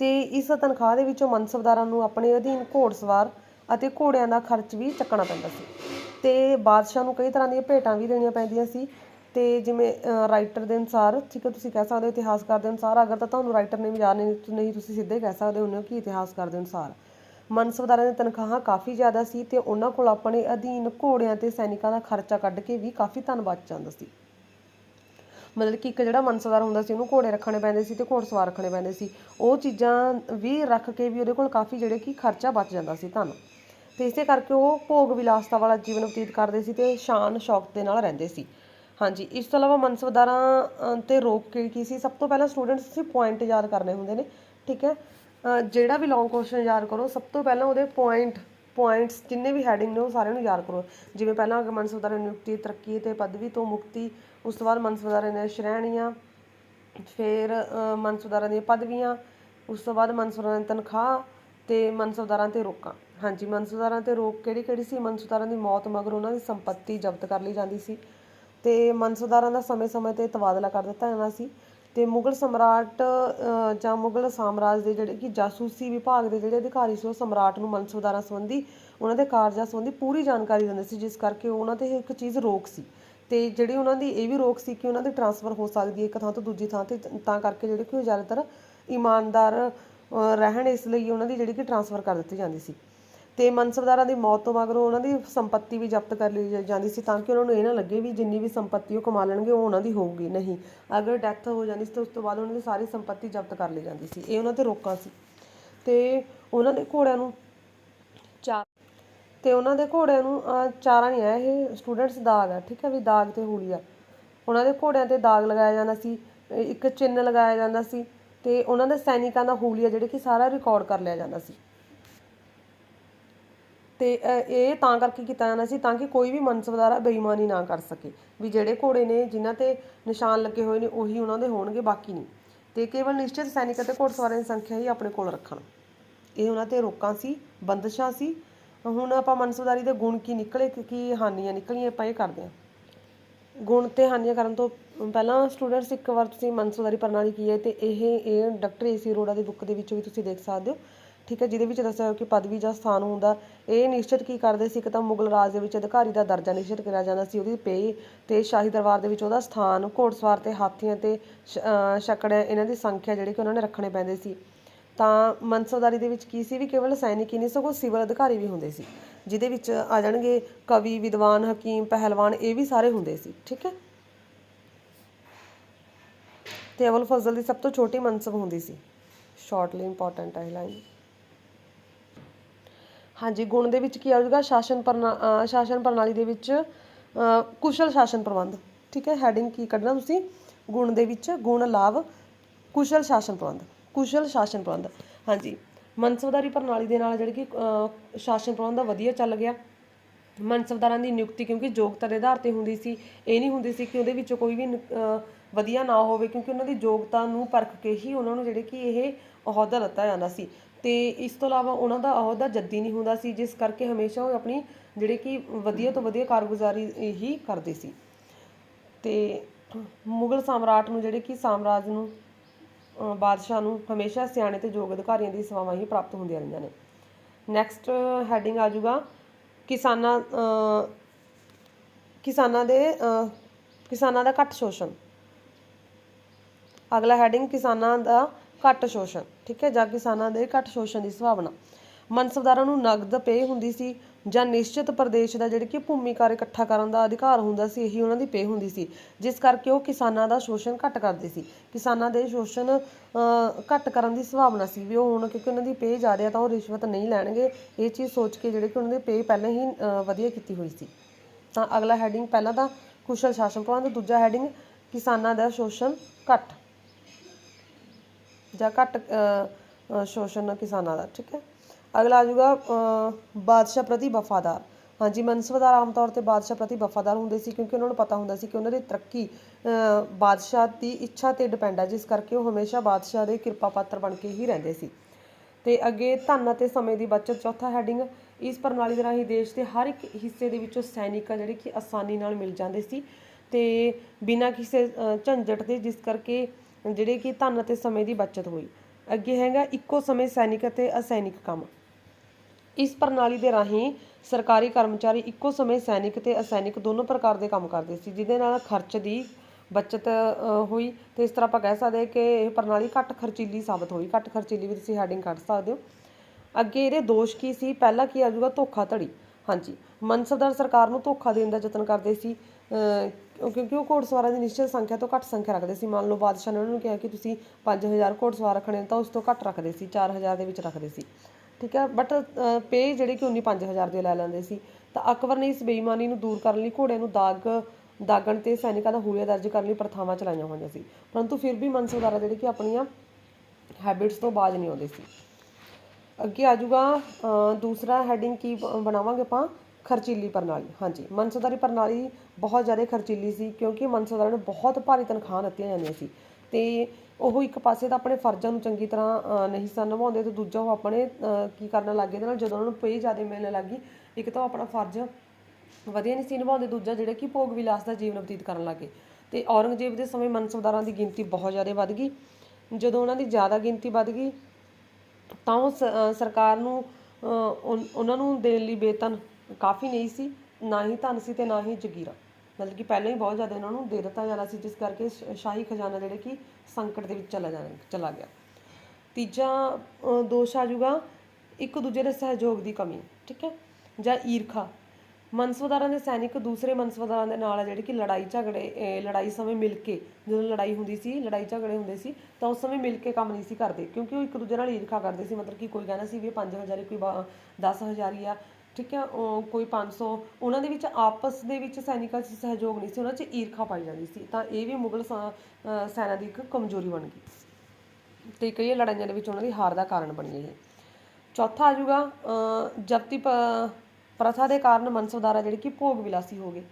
ਤੇ ਇਸ ਤਨਖਾਹ ਦੇ ਵਿੱਚੋਂ ਮਨਸਬਦਾਰਾਂ ਨੂੰ ਆਪਣੇ ਅਧੀਨ ਘੋੜਸਵਾਰ ਅਤੇ ਘੋੜਿਆਂ ਦਾ ਖਰਚ ਵੀ ਚੱਕਣਾ ਪੈਂਦਾ ਸੀ। ਤੇ ਬਾਦਸ਼ਾਹ ਨੂੰ ਕਈ ਤਰ੍ਹਾਂ ਦੀਆਂ ਭੇਟਾਂ ਵੀ ਦੇਣੀਆਂ ਪੈਂਦੀਆਂ ਸੀ। ਤੇ ਜਿਵੇਂ ਰਾਈਟਰ ਦੇ ਅਨੁਸਾਰ, ਠੀਕ ਹੈ, ਤੁਸੀਂ ਕਹਿ ਸਕਦੇ ਹੋ ਇਤਿਹਾਸਕਾਰ ਦੇ ਅਨੁਸਾਰ, ਅਗਰ ਤਾਂ ਤੁਹਾਨੂੰ ਰਾਈਟਰ ਨੇ ਵੀ ਯਾਦ ਨਹੀਂ ਨਹੀਂ ਤੁਸੀਂ ਸਿੱਧੇ ਕਹਿ ਸਕਦੇ ਹੋ ਕਿ ਇਤਿਹਾਸਕਾਰ ਦੇ ਅਨੁਸਾਰ। ਮਨਸਬਦਾਰਾਂ ਦੀਆਂ ਤਨਖਾਹਾਂ ਕਾਫੀ ਜ਼ਿਆਦਾ ਸੀ ਤੇ ਉਹਨਾਂ ਕੋਲ ਆਪਣੇ ਅਧੀਨ ਘੋੜਿਆਂ ਤੇ ਸੈਨਿਕਾਂ ਦਾ ਖਰਚਾ ਕੱਢ ਕੇ ਵੀ ਕਾਫੀ ਧਨ ਬਚ ਜਾਂਦਾ ਸੀ। ਮਤਲਬ ਕਿ ਇੱਕ ਜਿਹੜਾ ਮਨਸਦਾਰ ਹੁੰਦਾ ਸੀ, ਉਹਨੂੰ ਘੋੜੇ ਰੱਖਣੇ ਪੈਂਦੇ ਸੀ ਤੇ ਘੋੜਸਵਾਰ ਰੱਖਣੇ ਪੈਂਦੇ ਸੀ। ਉਹ ਚੀਜ਼ਾਂ ਵੀ ਰੱਖ ਕੇ ਵੀ ਉਹਦੇ ਕੋਲ ਕਾਫੀ ਜਿਹੜੇ ਕਿ ਖਰਚਾ ਬਚ ਜਾਂਦਾ ਸੀ ਧਨ। ਤੇ ਇਸੇ ਕਰਕੇ ਉਹ ਭੋਗ ਵਿਲਾਸਤਾ ਵਾਲਾ ਜੀਵਨ ਬਤੀਤ ਕਰਦੇ ਸੀ ਤੇ ਸ਼ਾਨ ਸ਼ੌਕ ਦੇ ਨਾਲ ਰਹਿੰਦੇ ਸੀ। ਹਾਂਜੀ, ਇਸ ਤੋਂ ਇਲਾਵਾ ਮਨਸਬਦਾਰਾਂ ਤੇ ਰੋਕ ਕੀ ਕੀ ਸੀ? ਸਭ ਤੋਂ ਪਹਿਲਾਂ ਸਟੂਡੈਂਟਸ ਤੁਸੀਂ ਪੁਆਇੰਟ ਯਾਦ ਕਰਨੇ ਹੁੰਦੇ ਨੇ, ਠੀਕ ਹੈ? ਜਿਹੜਾ ਵੀ ਲੌਂਗ ਕੁਐਸਚਨ ਯਾਦ ਕਰੋ ਸਭ ਤੋਂ ਪਹਿਲਾਂ ਉਹਦੇ ਪੁਆਇੰਟ ਪੁਆਇੰਟਸ ਜਿੰਨੇ ਵੀ ਹੈਡਿੰਗ ਨੇ ਉਹ ਸਾਰਿਆਂ ਨੂੰ ਯਾਦ ਕਰੋ। ਜਿਵੇਂ ਪਹਿਲਾਂ ਅਗਰ ਮਨਸਬਦਾਰਾਂ ਦੀ ਨਿਯੁਕਤੀ ਤਰੱਕੀ ਤੇ ਪਦਵੀ ਤੋਂ ਮੁਕਤੀ ਉਸ ਤੋਂ ਬਾਅਦ ਮਨਸਬਦਾਰਾਂ ਦੀਆਂ ਸ਼੍ਰੇਣੀਆਂ ਫਿਰ ਅ, ਮਨਸਬਦਾਰਾਂ ਦੀਆਂ ਪਦਵੀਆਂ ਉਸ ਤੋਂ ਬਾਅਦ ਮਨਸਬਦਾਰਾਂ ਦੀ ਤਨਖਾਹ ਤੇ ਮਨਸਬਦਾਰਾਂ ਤੇ ਰੋਕਾਂ। ਹਾਂਜੀ ਮਨਸਬਦਾਰਾਂ ਤੇ ਰੋਕ ਕਿਹੜੀ ਕਿਹੜੀ ਸੀ ਮਨਸਬਦਾਰਾਂ ਦੀ ਮੌਤ ਮਗਰ ਉਹਨਾਂ ਦੀ ਸੰਪਤੀ ਜ਼ਬਤ ਕਰ ਲਈ ਜਾਂਦੀ ਸੀ। ਤੇ ਮਨਸਬਦਾਰਾਂ ਦਾ ਸਮੇਂ-ਸਮੇਂ ਤੇ ਤਬਾਦਲਾ ਕਰ ਦਿੱਤਾ ਜਾਂਦਾ ਸੀ। ਤੇ ਮੁਗਲ ਸਮਰਾਟ ਜਾਂ ਮੁਗਲ ਸਾਮਰਾਜ ਦੇ ਜਿਹੜੇ ਕਿ ਜਾਸੂਸੀ ਵਿਭਾਗ ਦੇ ਜਿਹੜੇ ਅਧਿਕਾਰੀ ਸੀ, ਉਹ ਸਮਰਾਟ ਨੂੰ ਮਨਸਬਦਾਰਾਂ ਸੰਬੰਧੀ ਉਹਨਾਂ ਦੇ ਕਾਰਜਾਂ ਸੰਬੰਧੀ ਪੂਰੀ ਜਾਣਕਾਰੀ ਦਿੰਦੇ ਸੀ, ਜਿਸ ਕਰਕੇ ਉਹਨਾਂ ਤੇ ਇੱਕ ਚੀਜ਼ ਰੋਕ ਸੀ। ਤੇ ਜਿਹੜੀ ਉਹਨਾਂ ਦੀ ਇਹ ਵੀ ਰੋਕ ਸੀ ਕਿ ਉਹਨਾਂ ਦੀ ਟਰਾਂਸਫਰ ਹੋ ਸਕਦੀ ਹੈ ਇੱਕ ਥਾਂ ਤੋਂ ਦੂਜੀ ਥਾਂ ਤੇ, ਤਾਂ ਕਰਕੇ ਜਿਹੜੇ ਕਿ ਉਹ ਜ਼ਿਆਦਾਤਰ ਇਮਾਨਦਾਰ ਰਹਿਣ ਇਸ ਲਈ ਉਹਨਾਂ ਦੀ ਜਿਹੜੀ ਕਿ ਟਰਾਂਸਫਰ ਕਰ ਦਿੱਤੀ ਜਾਂਦੀ ਸੀ। ਤੇ ਮਨਸਬਦਾਰਾਂ ਦੀ ਮੌਤ ਤੋਂ ਮਗਰੋਂ ਉਹਨਾਂ ਦੀ ਸੰਪਤੀ ਵੀ ਜ਼ਬਤ ਕਰ ਲਈ ਜਾਂਦੀ ਸੀ ਤਾਂ ਕਿ ਉਹਨਾਂ ਨੂੰ ਇਹ ਨਾ ਲੱਗੇ ਵੀ ਜਿੰਨੀ ਵੀ ਸੰਪਤੀ ਉਹ ਕਮਾ ਲੈਣਗੇ ਉਹ ਉਹਨਾਂ ਦੀ ਹੋਊਗੀ ਨਹੀਂ। ਅਗਰ ਡੈਥ ਹੋ ਜਾਂਦੀ ਸੀ ਤਾਂ ਉਸ ਤੋਂ ਬਾਅਦ ਉਹਨਾਂ ਦੀ ਸਾਰੀ ਸੰਪਤੀ ਜ਼ਬਤ ਕਰ ਲਈ ਜਾਂਦੀ ਸੀ। ਇਹ ਉਹਨਾਂ ਤੇ ਰੋਕਾਂ ਸੀ। ਤੇ ਉਹਨਾਂ ਦੇ ਘੋੜਿਆਂ ਨੂੰ ਚਾਰ ਤੇ ਉਹਨਾਂ ਦੇ ਘੋੜਿਆਂ ਨੂੰ ਅਹ, ਚਾਰਾ ਨਹੀਂ ਆਇਆ ਇਹ ਸਟੂਡੈਂਟਸ ਦਾਗ ਆ ਠੀਕ ਹੈ ਵੀ ਦਾਗ ਤੇ ਹੂਲੀਆ ਉਹਨਾਂ ਦੇ ਘੋੜਿਆਂ ਤੇ ਦਾਗ ਲਗਾਇਆ ਜਾਂਦਾ ਸੀ ਇੱਕ ਚਿੰਨ੍ਹ ਲਗਾਇਆ ਜਾਂਦਾ ਸੀ ਤੇ ਉਹਨਾਂ ਦੇ ਸੈਨਿਕਾਂ ਦਾ ਹੂਲੀਆ ਜਿਹੜੇ ਕਿ ਸਾਰਾ ਰਿਕਾਰਡ ਕਰ ਲਿਆ ਜਾਂਦਾ ਸੀ। ਤੇ ਇਹ ਤਾਂ ਕਰਕੇ ਕੀਤਾ ਜਾਣਾ ਸੀ ਤਾਂ ਕਿ ਕੋਈ ਵੀ ਮਨਸਬਦਾਰਾ ਬੇਈਮਾਨੀ ਨਾ ਕਰ ਸਕੇ। ਵੀ ਜਿਹੜੇ ਘੋੜੇ ਨੇ, ਜਿਨ੍ਹਾਂ ਤੇ ਨਿਸ਼ਾਨ ਲੱਗੇ ਹੋਏ ਨੇ, ਉਹੀ ਉਹਨਾਂ ਦੇ ਹੋਣਗੇ, ਬਾਕੀ ਨਹੀਂ। ਤੇ ਕੇਵਲ ਨਿਸ਼ਚਿਤ ਸੈਨਿਕ ਅਤੇ ਘੋੜਸਵਾਰਾਂ ਦੀ ਸੰਖਿਆ ਹੀ ਆਪਣੇ ਕੋਲ ਰੱਖਣ। ਇਹ ਉਹਨਾਂ ਤੇ ਰੋਕਾਂ ਸੀ, ਬੰਦਸ਼ਾਂ ਸੀ। ਹੁਣ ਆਪਾਂ ਮਨਸਬਦਾਰੀ ਦੇ ਗੁਣ ਕੀ ਨਿਕਲੇ, ਕਿ, ਕੀ ਹਾਨੀਆਂ ਨਿਕਲੀਆਂ, ਆਪਾਂ ਇਹ ਕਰਦੇ ਹਾਂ। ਗੁਣ ਤੇ ਹਾਨੀਆਂ ਕਰਨ ਤੋਂ ਪਹਿਲਾਂ ਸਟੂਡੈਂਟਸ, ਇੱਕ ਵਾਰ ਤੁਸੀਂ ਮਨਸੂਦਾਰੀ ਪ੍ਰਣਾਲੀ ਕੀ ਹੈ, ਤੇ ਇਹ ਇਹ ਡਾਕਟਰ ਏਸੀ ਅਰੋੜਾ ਦੀ ਬੁੱਕ ਦੇ ਵਿੱਚ ਵੀ ਤੁਸੀਂ ਦੇਖ ਸਕਦੇ ਹੋ। ਠੀਕ ਹੈ, ਜਿਹਦੇ ਵਿੱਚ ਦੱਸਿਆ ਹੋਇਆ ਕਿ ਪਦਵੀ ਜਾਂ ਸਥਾਨ ਹੁੰਦਾ ਇਹ ਨਿਸ਼ਚਿਤ ਕੀ ਕਰਦੇ ਸੀ? ਇੱਕ ਤਾਂ ਮੁਗਲ ਰਾਜ ਦੇ ਵਿੱਚ ਅਧਿਕਾਰੀ ਦਾ ਦਰਜਾ ਨਿਸ਼ਚਿਤ ਕਰਿਆ ਜਾਂਦਾ ਸੀ ਉਹਦੀ ਪੇ ਤੇ ਸ਼ਾਹੀ ਦਰਬਾਰ ਦੇ ਵਿੱਚ ਉਹਦਾ ਸਥਾਨ, ਘੋੜਸਵਾਰ ਤੇ ਹਾਥੀਆਂ ਤੇ ਸ਼ਕੜਿਆਂ ਇਹਨਾਂ ਦੀ ਸੰਖਿਆ ਜਿਹੜੀ ਕਿ ਉਹਨਾਂ ਨੇ ਰੱਖਣੇ ਪੈਂਦੇ ਸੀ। ਤਾਂ ਮਨਸਬਦਾਰੀ ਦੇ ਵਿੱਚ ਕੀ ਸੀ? ਵੀ ਕੇਵਲ ਸੈਨਿਕ ਹੀ ਨਹੀਂ, ਸਗੋਂ ਸਿਵਲ ਅਧਿਕਾਰੀ ਵੀ ਹੁੰਦੇ ਸੀ, ਜਿਹਦੇ ਵਿੱਚ ਆ ਜਾਣਗੇ ਕਵੀ, ਵਿਦਵਾਨ, ਹਕੀਮ, ਪਹਿਲਵਾਨ, ਇਹ ਵੀ ਸਾਰੇ ਹੁੰਦੇ ਸੀ, ਠੀਕ ਹੈ? ਤੇ ਅਬੁਲ ਫਜ਼ਲ ਦੀ ਸਭ ਤੋਂ ਛੋਟੀ ਮਨਸਬ ਹੁੰਦੀ ਸੀ। ਸ਼ਾਰਟਲੀ ਇੰਪੋਰਟੈਂਟ ਹੈ ਲਾਈਨ ਹਾਂਜੀ, ਗੁਣ ਦੇ ਵਿੱਚ ਕੀ ਆਊਗਾ ਸ਼ਾਸਨ ਪ੍ਰਣਾ ਸ਼ਾਸਨ ਪ੍ਰਣਾਲੀ ਦੇ ਵਿੱਚ ਕੁਸ਼ਲ ਸ਼ਾਸਨ ਪ੍ਰਬੰਧ। ਠੀਕ ਹੈ? ਹੈਡਿੰਗ ਕੀ ਕੱਢਣਾ ਤੁਸੀਂ? ਗੁਣ ਦੇ ਵਿੱਚ ਗੁਣ, ਲਾਭ, ਕੁਸ਼ਲ ਸ਼ਾਸਨ ਪ੍ਰਬੰਧ। ਕੁਸ਼ਲ ਸ਼ਾਸਨ ਪ੍ਰਬੰਧ। ਹਾਂਜੀ ਮਨਸਬਦਾਰੀ ਪ੍ਰਣਾਲੀ ਦੇ ਨਾਲ ਜਿਹੜੀ ਕਿ ਸ਼ਾਸਨ ਪ੍ਰਬੰਧ ਵਧੀਆ ਚੱਲ ਗਿਆ। ਮਨਸਬਦਾਰਾਂ ਦੀ ਨਿਯੁਕਤੀ ਕਿਉਂਕਿ ਯੋਗਤਾ ਦੇ ਆਧਾਰ ਤੇ ਹੁੰਦੀ ਸੀ, ਇਹ ਨਹੀਂ ਹੁੰਦੀ ਸੀ ਕਿ ਉਹਦੇ ਵਿੱਚੋਂ ਕੋਈ ਵੀ ਨ- ਵਧੀਆ ਨਾ ਹੋਵੇ ਕਿਉਂਕਿ ਉਹਨਾਂ ਦੀ ਯੋਗਤਾ ਨੂੰ ਪਰਖ ਕੇ ਹੀ ਉਹਨਾਂ ਨੂੰ ਜਿਹੜੇ ਕਿ ਇਹ ਅਹੁਦਾ ਦਿੱਤਾ ਜਾਂਦਾ ਸੀ। ਤੇ ਇਸ ਤੋਂ ਇਲਾਵਾ ਉਹਨਾਂ ਦਾ ਅਹੁਦਾ ਜੱਦੀ ਨਹੀਂ ਹੁੰਦਾ ਸੀ, ਜਿਸ ਕਰਕੇ ਹਮੇਸ਼ਾ ਉਹ ਆਪਣੀ ਜਿਹੜੇ ਕਿ ਵਧੀਆ ਤੋਂ ਵਧੀਆ ਕਾਰਗੁਜ਼ਾਰੀ ਹੀ ਕਰਦੇ ਸੀ। ਤੇ ਮੁਗਲ ਸਾਮਰਾਟ ਨੂੰ ਜਿਹੜੇ ਕਿ ਸਾਮਰਾਜ ਨੂੰ ਬਾਦਸ਼ਾਹ ਨੂੰ ਹਮੇਸ਼ਾ ਸਿਆਣੇ ਤੇ ਯੋਗ ਅਧਿਕਾਰੀਆਂ ਦੀ ਸੇਵਾਵਾਂ ਹੀ ਪ੍ਰਾਪਤ ਹੁੰਦੀਆਂ ਰਹੀਆਂ ਨੇ। ਨੈਕਸਟ ਹੈਡਿੰਗ ਆ ਜਾਊਗਾ, ਕਿਸਾਨਾਂ ਕਿਸਾਨਾਂ ਦੇ ਕਿਸਾਨਾਂ ਦਾ ਘੱਟ ਸ਼ੋਸ਼ਣ। ਅਗਲਾ ਹੈਡਿੰਗ ਕਿਸਾਨਾਂ ਦਾ ਘੱਟ ਸ਼ੋਸ਼ਣ, ਠੀਕ ਹੈ, ਜਾਂ ਕਿਸਾਨਾਂ ਦੇ ਘੱਟ ਸ਼ੋਸ਼ਣ ਦੀ ਸੰਭਾਵਨਾ। ਮਨਸਬਦਾਰਾਂ ਨੂੰ ਨਗਦ ਪੇ ਹੁੰਦੀ ਸੀ ਜਾਂ ਨਿਸ਼ਚਿਤ ਪ੍ਰਦੇਸ਼ ਦਾ ਜਿਹੜੀ ਕਿ ਭੂਮੀਕਾਰ ਇਕੱਠਾ ਕਰਨ ਦਾ ਅਧਿਕਾਰ ਹੁੰਦਾ ਸੀ, ਇਹੀ ਉਹਨਾਂ ਦੀ ਪੇ ਹੁੰਦੀ ਸੀ। ਜਿਸ ਕਰਕੇ ਉਹ ਕਿਸਾਨਾਂ ਦਾ ਸ਼ੋਸ਼ਣ ਘੱਟ ਕਰਦੇ ਸੀ। ਕਿਸਾਨਾਂ ਦੇ ਸ਼ੋਸ਼ਣ ਘੱਟ ਕਰਨ ਦੀ ਸੰਭਾਵਨਾ ਸੀ ਵੀ ਉਹ ਹੁਣ ਕਿਉਂਕਿ ਉਹਨਾਂ ਦੀ ਪੇ ਜ਼ਿਆਦਾ ਹੈ ਤਾਂ ਉਹ ਰਿਸ਼ਵਤ ਨਹੀਂ ਲੈਣਗੇ। ਇਹ ਚੀਜ਼ ਸੋਚ ਕੇ ਜਿਹੜੇ ਕਿ ਉਹਨਾਂ ਦੇ ਪੇ ਪਹਿਲਾਂ ਹੀ ਵਧੀਆ ਕੀਤੀ ਹੋਈ ਸੀ। ਤਾਂ ਅਗਲਾ ਹੈਡਿੰਗ ਪਹਿਲਾਂ ਤਾਂ ਕੁਸ਼ਲ ਸ਼ਾਸਨ ਪ੍ਰਬੰਧ ਦੂਜਾ ਹੈਡਿੰਗ ਕਿਸਾਨਾਂ ਦਾ ਸ਼ੋਸ਼ਣ ਘੱਟ। ਜਾਂ ਘੱਟ ਸ਼ੋਸ਼ਣ ਕਿਸਾਨਾਂ ਦਾ, ਠੀਕ ਹੈ? ਅਗਲਾ ਆ ਜਾਊਗਾ ਬਾਦਸ਼ਾਹ ਪ੍ਰਤੀ ਵਫਾਦਾਰ। ਹਾਂਜੀ ਮਨਸਬਦਾਰ ਆਮ ਤੌਰ ਤੇ ਬਾਦਸ਼ਾਹ ਪ੍ਰਤੀ ਵਫਾਦਾਰ ਹੁੰਦੇ ਸੀ ਕਿਉਂਕਿ ਉਹਨਾਂ ਨੂੰ ਪਤਾ ਹੁੰਦਾ ਸੀ ਕਿ ਉਹਨਾਂ ਦੀ ਤਰੱਕੀ ਬਾਦਸ਼ਾਹ ਦੀ ਇੱਛਾ ਤੇ ਡਿਪੈਂਡ ਹੈ, ਜਿਸ ਕਰਕੇ ਉਹ ਹਮੇਸ਼ਾ ਬਾਦਸ਼ਾਹ ਦੇ ਕਿਰਪਾ ਪਾਤਰ ਬਣ ਕੇ ਹੀ ਰਹਿੰਦੇ ਸੀ। ਤੇ ਅੱਗੇ ਧਨ ਅਤੇ ਸਮੇਂ ਦੀ ਬਚਤ ਚੌਥਾ ਹੈਡਿੰਗ, ਇਸ ਪ੍ਰਣਾਲੀ ਦੇ ਰਾਹੀਂ ਦੇਸ਼ ਦੇ ਹਰ ਇੱਕ ਹਿੱਸੇ ਦੇ ਵਿੱਚੋਂ ਸੈਨਿਕ ਆ ਜਿਹੜੇ ਕਿ ਆਸਾਨੀ ਨਾਲ ਮਿਲ ਜਾਂਦੇ ਸੀ ਤੇ ਬਿਨਾਂ ਕਿਸੇ ਝੰਜਟ ਦੇ, ਜਿਸ ਕਰਕੇ ਜਿਹੜੇ ਕਿ ਧਨ ਅਤੇ ਸਮੇਂ ਦੀ ਬਚਤ ਹੋਈ। ਅੱਗੇ ਹੈਗਾ ਇੱਕੋ ਸਮੇਂ ਸੈਨਿਕ ਅਤੇ ਅਸੈਨਿਕ ਕੰਮ। ਇਸ ਪ੍ਰਣਾਲੀ ਦੇ ਰਾਹੀਂ ਸਰਕਾਰੀ ਕਰਮਚਾਰੀ ਇੱਕੋ ਸਮੇਂ ਸੈਨਿਕ ਤੇ ਅਸੈਨਿਕ ਦੋਨੋਂ ਪ੍ਰਕਾਰ ਦੇ ਕੰਮ ਕਰਦੇ ਸੀ, ਜਿਹਦੇ ਨਾਲ ਖਰਚ ਦੀ ਬਚਤ ਹੋਈ। ਤੇ ਇਸ ਤਰ੍ਹਾਂ ਆਪਾਂ ਕਹਿ ਸਕਦੇ ਕਿ ਇਹ ਪ੍ਰਣਾਲੀ ਘੱਟ ਖਰਚੀਲੀ ਸਾਬਤ ਹੋਈ। ਘੱਟ ਖਰਚੀਲੀ ਵੀ ਤੁਸੀਂ ਹੈਡਿੰਗ ਕੱਢ ਸਕਦੇ ਹੋ। ਅੱਗੇ ਇਹਦੇ ਦੋਸ਼ ਕੀ ਸੀ? ਪਹਿਲਾ ਕੀ ਆ ਜਾਊਗਾ? ਧੋਖਾਧੜੀ। ਹਾਂਜੀ। ਮਨਸਬਦਾਰ ਸਰਕਾਰ ਨੂੰ ਧੋਖਾ ਦੇਣ ਦਾ ਯਤਨ ਕਰਦੇ ਸੀ। ਕਿਉਂਕਿ ਉਹ ਘੋੜਸਵਾਰਾਂ ਦੀ ਨਿਸ਼ਚਿਤ ਸੰਖਿਆ ਤੋਂ ਘੱਟ ਸੰਖਿਆ ਰੱਖਦੇ ਸੀ। ਮੰਨ ਲਓ ਬਾਦਸ਼ਾਹ ਨੇ ਉਹਨਾਂ ਨੂੰ ਕਿਹਾ ਕਿ ਤੁਸੀਂ 5000 ਘੋੜਸਵਾਰ ਰੱਖਣੇ ਨੇ ਤਾਂ ਉਸ ਤੋਂ ਘੱਟ ਰੱਖਦੇ ਸੀ 4000 ਦੇ ਵਿੱਚ ਰੱਖਦੇ ਸੀ। ਠੀਕ ਹੈ ਬਟ ਪੇ ਜਿਹੜੇ ਕਿ 19 5000 ਦੇ ਲੈ ਲੈਂਦੇ ਸੀ। ਤਾਂ ਅਕਬਰ ਨੇ ਇਸ ਬੇਈਮਾਨੀ ਨੂੰ ਦੂਰ ਕਰਨ ਲਈ ਘੋੜਿਆਂ ਨੂੰ ਦਾਗ, ਦਾਗਣ ਤੇ ਸੈਨਿਕਾਂ ਦਾ ਹੁਲੀਆ ਦਰਜ ਕਰਨ ਲਈ ਪ੍ਰਥਾਵਾਂ ਚਲਾਈਆਂ ਹੋਈਆਂ ਸੀ। ਪਰੰਤੂ ਫਿਰ ਵੀ ਮਨਸੂਦਾਰਾ ਜਿਹੜੇ ਕਿ ਆਪਣੀਆਂ ਹੈਬਿਟਸ ਤੋਂ ਬਾਜ ਨਹੀਂ ਆਉਂਦੇ ਸੀ। ਅੱਗੇ ਆ ਜਾਊਗਾ ਦੂਸਰਾ ਹੈਡਿੰਗ ਕੀ ਬਣਾਵਾਂਗੇ ਆਪਾਂ? ਖਰਚੀਲੀ ਪ੍ਰਣਾਲੀ, ਹਾਂਜੀ। ਮਨਸੂਦਾਰੀ ਪ੍ਰਣਾਲੀ ਬਹੁਤ ਜ਼ਿਆਦਾ ਖਰਚੀਲੀ ਸੀ ਕਿਉਂਕਿ ਮਨਸੂਦਾਰਾਂ ਨੂੰ ਬਹੁਤ ਭਾਰੀ ਤਨਖਾਹ ਦਿੱਤੀਆਂ ਜਾਂਦੀਆਂ ਸੀ। ਤੇ ਉਹ ਇੱਕ ਪਾਸੇ ਤਾਂ ਆਪਣੇ ਫਰਜ਼ਾਂ ਨੂੰ ਚੰਗੀ ਤਰ੍ਹਾਂ ਨਹੀਂ ਸਨ ਨਿਭਾਉਂਦੇ ਤੇ ਦੂਜਾ ਉਹ ਆਪਣੇ ਕੀ ਕਰਨ ਲੱਗੇ ਇਹਦੇ ਨਾਲ ਜਦੋਂ ਉਹਨਾਂ ਨੂੰ ਪੇ ਜ਼ਿਆਦਾ ਮਿਲਣ ਲੱਗੀ ਇੱਕ ਤਾਂ ਉਹ ਆਪਣਾ ਫਰਜ਼ ਵਧੀਆ ਨਹੀਂ ਸੀ ਨਿਭਾਉਂਦੇ, ਦੂਜਾ ਜਿਹੜਾ ਕਿ ਭੋਗ ਵਿਲਾਸ ਦਾ ਜੀਵਨ ਬਤੀਤ ਕਰਨ ਲੱਗੇ ਤੇ ਔਰੰਗਜ਼ੇਬ ਦੇ ਸਮੇਂ ਮਨਸਬਦਾਰਾਂ ਦੀ ਗਿਣਤੀ ਬਹੁਤ ਜ਼ਿਆਦਾ ਵੱਧ ਗਈ। ਜਦੋਂ ਉਹਨਾਂ ਦੀ ਜ਼ਿਆਦਾ ਗਿਣਤੀ ਵੱਧ ਗਈ, ਤਾਂ ਉਹ ਸ- ਸਰਕਾਰ ਨੂੰ ਉਹਨਾਂ ਨੂੰ ਦੇਣ ਲਈ ਵੇਤਨ ਕਾਫੀ ਨਹੀਂ ਸੀ, ਨਾ ਹੀ ਧਨ ਸੀ ਤੇ ਨਾ ਹੀ ਜਗੀਰਾ। ਮਤਲਬ ਕਿ ਪਹਿਲਾਂ ਹੀ ਬਹੁਤ ਜ਼ਿਆਦਾ ਇਹਨਾਂ ਨੂੰ ਦੇ ਦਿੱਤਾ ਜਾਣਾ ਸੀ, ਜਿਸ ਕਰਕੇ ਸ਼ਾਹੀ ਖਜ਼ਾਨਾ ਜਿਹੜੇ ਕਿ ਸੰਕਟ ਦੇ ਵਿੱਚ ਚਲਾ ਜਾਣਾ, ਚਲਾ ਗਿਆ। ਤੀਜਾ ਦੋਸ਼ ਆ ਜਾਊਗਾ ਇੱਕ ਦੂਜੇ ਦੇ ਸਹਿਯੋਗ ਦੀ ਕਮੀ, ਠੀਕ ਹੈ? ਜਾਂ ਈਰਖਾ। ਮਨਸਬਦਾਰਾਂ ਦੇ ਸੈਨਿਕ ਦੂਸਰੇ ਮਨਸਬਦਾਰਾਂ ਦੇ ਨਾਲ ਜਿਹੜੇ ਕਿ ਲੜਾਈ ਝਗੜੇ ਲੜਾਈ ਸਮੇਂ ਮਿਲ ਕੇ ਜਦੋਂ ਲੜਾਈ ਹੁੰਦੀ ਸੀ, ਲੜਾਈ ਝਗੜੇ ਹੁੰਦੇ ਸੀ, ਤਾਂ ਉਸ ਸਮੇਂ ਮਿਲ ਕੇ ਕੰਮ ਨਹੀਂ ਸੀ ਕਰਦੇ, ਕਿਉਂਕਿ ਉਹ ਇੱਕ ਦੂਜੇ ਨਾਲ ਈਰਖਾ ਕਰਦੇ ਸੀ। ਮਤਲਬ ਕਿ ਕੋਈ ਕਹਿੰਦਾ ਸੀ ਵੀ ਇਹ 5000 ਕੋਈ 10000 ਹੀ ਆ ਠੀਕ ਹੈ ਉਹ ਕੋਈ 500 ਉਹਨਾਂ ਦੇ ਵਿੱਚ ਆਪਸ ਦੇ ਵਿੱਚ ਸੈਨਿਕਾਂ 'ਚ ਸਹਿਯੋਗ ਨਹੀਂ ਸੀ ਉਹਨਾਂ 'ਚ ਈਰਖਾ ਪਾਈ ਜਾਂਦੀ ਸੀ ਤਾਂ ਇਹ ਵੀ ਮੁਗਲ ਸ- ਸੈਨਾ ਦੀ ਇੱਕ ਕਮਜ਼ੋਰੀ ਬਣ ਗਈ ਤੇ ਕਈ ਲੜਾਈਆਂ ਦੇ ਵਿੱਚ ਉਹਨਾਂ ਦੀ ਹਾਰ ਦਾ ਕਾਰਨ ਬਣੀ ਇਹ। ਚੌਥਾ ਆ ਜੂਗਾ ਅ, ਜ਼ਬਤੀ ਪ- ਪ੍ਰਥਾ ਦੇ ਕਾਰਨ ਮਨਸਬਦਾਰਾ ਜਿਹੜੀ ਕਿ ਭੋਗ ਵਿਲਾਸੀ ਹੋ ਗਏ।